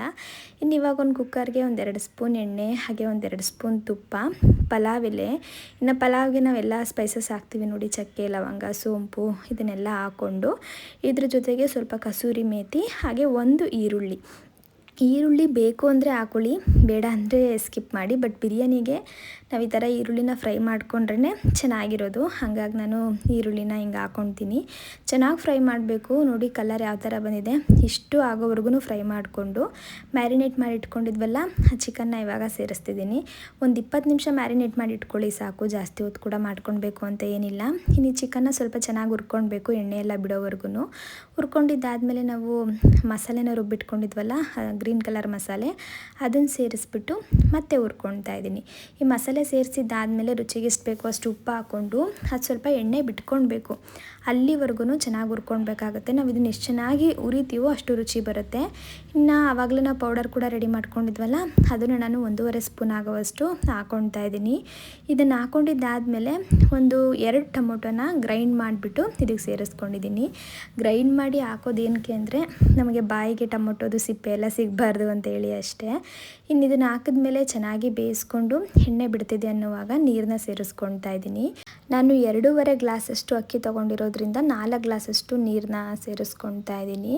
[SPEAKER 3] ಇನ್ನಿವಾಗ ಒಂದು ಕುಕ್ಕರ್ಗೆ ಒಂದೆರಡು ಸ್ಪೂನ್ ಎಣ್ಣೆ, ಹಾಗೆ ಒಂದೆರಡು ಸ್ಪೂನ್ ತುಪ್ಪ, ಪಲಾವ್ ಎಲೆ. ಇನ್ನು ಪಲಾವ್ಗೆ ನಾವೆಲ್ಲ ಸ್ಪೈಸಸ್ ಹಾಕ್ತೀವಿ ನೋಡಿ, ಚಕ್ಕೆ, ಲವಂಗ, ಸೋಂಪು ಇದನ್ನೆಲ್ಲ ಹಾಕ್ಕೊಂಡು ಇದ್ರ ಜೊತೆಗೆ ಸ್ವಲ್ಪ ಕಸೂರಿ ಮೇಥಿ ಹಾಗೆ ಒಂದು ಈರುಳ್ಳಿ. ಈರುಳ್ಳಿ ಬೇಕು ಅಂದರೆ ಹಾಕೊಳ್ಳಿ. ಬೇಡ ಅಂದರೆ ಸ್ಕಿಪ್ ಮಾಡಿ. ಬಟ್ ಬಿರಿಯಾನಿಗೆ ನಾವು ಈ ಥರ ಈರುಳ್ಳಿನ ಫ್ರೈ ಮಾಡ್ಕೊಂಡ್ರೇ ಚೆನ್ನಾಗಿರೋದು. ಹಾಗಾಗಿ ನಾನು ಈರುಳ್ಳಿನ ಹಿಂಗೆ ಹಾಕ್ಕೊತೀನಿ ಚೆನ್ನಾಗಿ ಫ್ರೈ ಮಾಡಬೇಕು. ನೋಡಿ ಕಲರ್ ಯಾವ ಥರ ಬಂದಿದೆ. ಇಷ್ಟು ಆಗೋವರೆಗೂ ಫ್ರೈ ಮಾಡಿಕೊಂಡು ಮ್ಯಾರಿನೇಟ್ ಮಾಡಿ ಇಟ್ಕೊಂಡಿದ್ವಲ್ಲ, ಆ ಚಿಕನ್ನ ಇವಾಗ ಸೇರಿಸ್ತಿದ್ದೀನಿ. ಒಂದು ಇಪ್ಪತ್ತು ನಿಮಿಷ ಮ್ಯಾರಿನೇಟ್ ಮಾಡಿ ಇಟ್ಕೊಳ್ಳಿ ಸಾಕು. ಜಾಸ್ತಿ ಹೊತ್ತು ಕೂಡ ಮಾಡ್ಕೊಳ್ಬೇಕು ಅಂತ ಏನಿಲ್ಲ. ಇನ್ನು ಚಿಕನ್ನ ಸ್ವಲ್ಪ ಚೆನ್ನಾಗಿ ಹುರ್ಕೊಳ್ಬೇಕು ಎಣ್ಣೆ ಎಲ್ಲ ಬಿಡೋವರೆಗೂ ಹುರ್ಕೊಂಡಿದ್ದಾದಮೇಲೆ ನಾವು ಮಸಾಲೆನ ರುಬ್ಬಿಟ್ಕೊಂಡಿದ್ವಲ್ಲ ಗ್ರೀನ್ ಕಲರ್ ಮಸಾಲೆ, ಅದನ್ನು ಸೇರಿಸ್ಬಿಟ್ಟು ಮತ್ತೆ ಹುರ್ಕೊಳ್ತಾ ಇದ್ದೀನಿ. ಈ ಮಸಾಲೆ ಸೇರಿಸಿದ್ದಾದಮೇಲೆ ರುಚಿಗೆ ಎಷ್ಟು ಬೇಕೋ ಅಷ್ಟು ಉಪ್ಪು ಹಾಕ್ಕೊಂಡು ಅದು ಸ್ವಲ್ಪ ಎಣ್ಣೆ ಬಿಟ್ಕೊಳ್ಬೇಕು. ಅಲ್ಲಿವರೆಗೂ ಚೆನ್ನಾಗಿ ಹುರ್ಕೊಳ್ಬೇಕಾಗುತ್ತೆ ನಾವು ಇದನ್ನ ಎಷ್ಟು ಚೆನ್ನಾಗಿ ಉರಿತೀವೋ ಅಷ್ಟು ರುಚಿ ಬರುತ್ತೆ. ಇನ್ನು ಆವಾಗಲೇ ನಾವು ಪೌಡರ್ ಕೂಡ ರೆಡಿ ಮಾಡ್ಕೊಂಡಿದ್ವಲ್ಲ, ಅದನ್ನು ನಾನು ಒಂದೂವರೆ ಸ್ಪೂನ್ ಆಗುವಷ್ಟು ಹಾಕ್ಕೊಳ್ತಾ ಇದ್ದೀನಿ. ಇದನ್ನು ಹಾಕ್ಕೊಂಡಿದ್ದಾದಮೇಲೆ ಒಂದು ಎರಡು ಟೊಮೊಟೊನ ಗ್ರೈಂಡ್ ಮಾಡಿಬಿಟ್ಟು ಇದಕ್ಕೆ ಸೇರಿಸ್ಕೊಂಡಿದ್ದೀನಿ. ಗ್ರೈಂಡ್ ಮಾಡಿ ಹಾಕೋದೇನಕ್ಕೆ ಅಂದರೆ, ನಮಗೆ ಬಾಯಿಗೆ ಟೊಮೊಟೊದು ಸಿಪ್ಪೆ ಎಲ್ಲ ಸಿಗಬಾರ್ದು ಅಂತೇಳಿ ಅಷ್ಟೇ. ಇನ್ನು ಇದನ್ನು ಹಾಕಿದ್ಮೇಲೆ ಚೆನ್ನಾಗಿ ಬೇಯಿಸ್ಕೊಂಡು ಎಣ್ಣೆ ಬಿಡ್ತಿದೆ ಅನ್ನುವಾಗ ನೀರನ್ನ ಸೇರಿಸ್ಕೊಳ್ತಾ ಇದ್ದೀನಿ. ನಾನು ಎರಡೂವರೆ ಗ್ಲಾಸಷ್ಟು ಅಕ್ಕಿ ತೊಗೊಂಡಿರೋದ್ರಿಂದ ನಾಲ್ಕು ಗ್ಲಾಸಷ್ಟು ನೀರನ್ನ ಸೇರಿಸ್ಕೊಳ್ತಾ ಇದ್ದೀನಿ.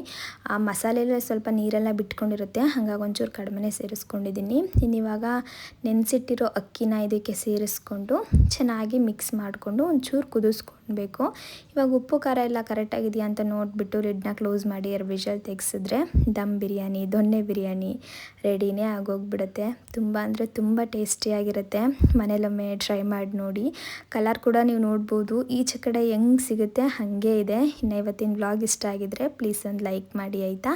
[SPEAKER 3] ಆ ಮಸಾಲೆಲ್ಲ ಸ್ವಲ್ಪ ನೀರೆಲ್ಲ ಬಿಟ್ಕೊಂಡಿರುತ್ತೆ, ಹಾಗಾಗಿ ಒಂಚೂರು ಕಡಿಮೆನೇ ಸೇರಿಸ್ಕೊಂಡಿದ್ದೀನಿ. ಇನ್ನಿವಾಗ ನೆನೆಸಿಟ್ಟಿರೋ ಅಕ್ಕಿನ ಇದಕ್ಕೆ ಸೇರಿಸ್ಕೊಂಡು ಚೆನ್ನಾಗಿ ಮಿಕ್ಸ್ ಮಾಡಿಕೊಂಡು ಒಂಚೂರು ಕುದಿಸ್ಕೊಳ್ಬೇಕು ಇವಾಗ ಉಪ್ಪು, ಖಾರ ಎಲ್ಲ ಕರೆಕ್ಟಾಗಿದೆಯಾ ಅಂತ ನೋಡಿಬಿಟ್ಟು ಲಿಡ್ನ ಕ್ಲೋಸ್ ಮಾಡಿ ಎರಡು ವಿಷಲ್ ತೆಗೆಸಿದ್ರೆ ದಮ್ ಬಿರಿಯಾನಿ, ದೊನ್ನೆ ಬಿರಿಯಾನಿ ರೆಡಿನೇ ಆಗೋಗ್ಬಿಡುತ್ತೆ. ತುಂಬ ಅಂದರೆ ತುಂಬ ಟೇಸ್ಟಿಯಾಗಿರುತ್ತೆ ಮನೇಲೊಮ್ಮೆ ಟ್ರೈ ಮಾಡಿ ನೋಡಿ. ಕಲರ್ ಕೂಡ ನೀವು ನೋಡ್ಬೋದು. ಈಚೆ ಕಡೆ ಹೆಂಗೆ ಸಿಗುತ್ತೆ ಹಾಗೆ ಇದೆ. ಇನ್ನು ಇವತ್ತಿನ ವ್ಲಾಗ್ ಇಷ್ಟ ಆಗಿದ್ರೆ ಪ್ಲೀಸ್ ಒಂದು ಲೈಕ್ ಮಾಡಿ ಆಯಿತಾ?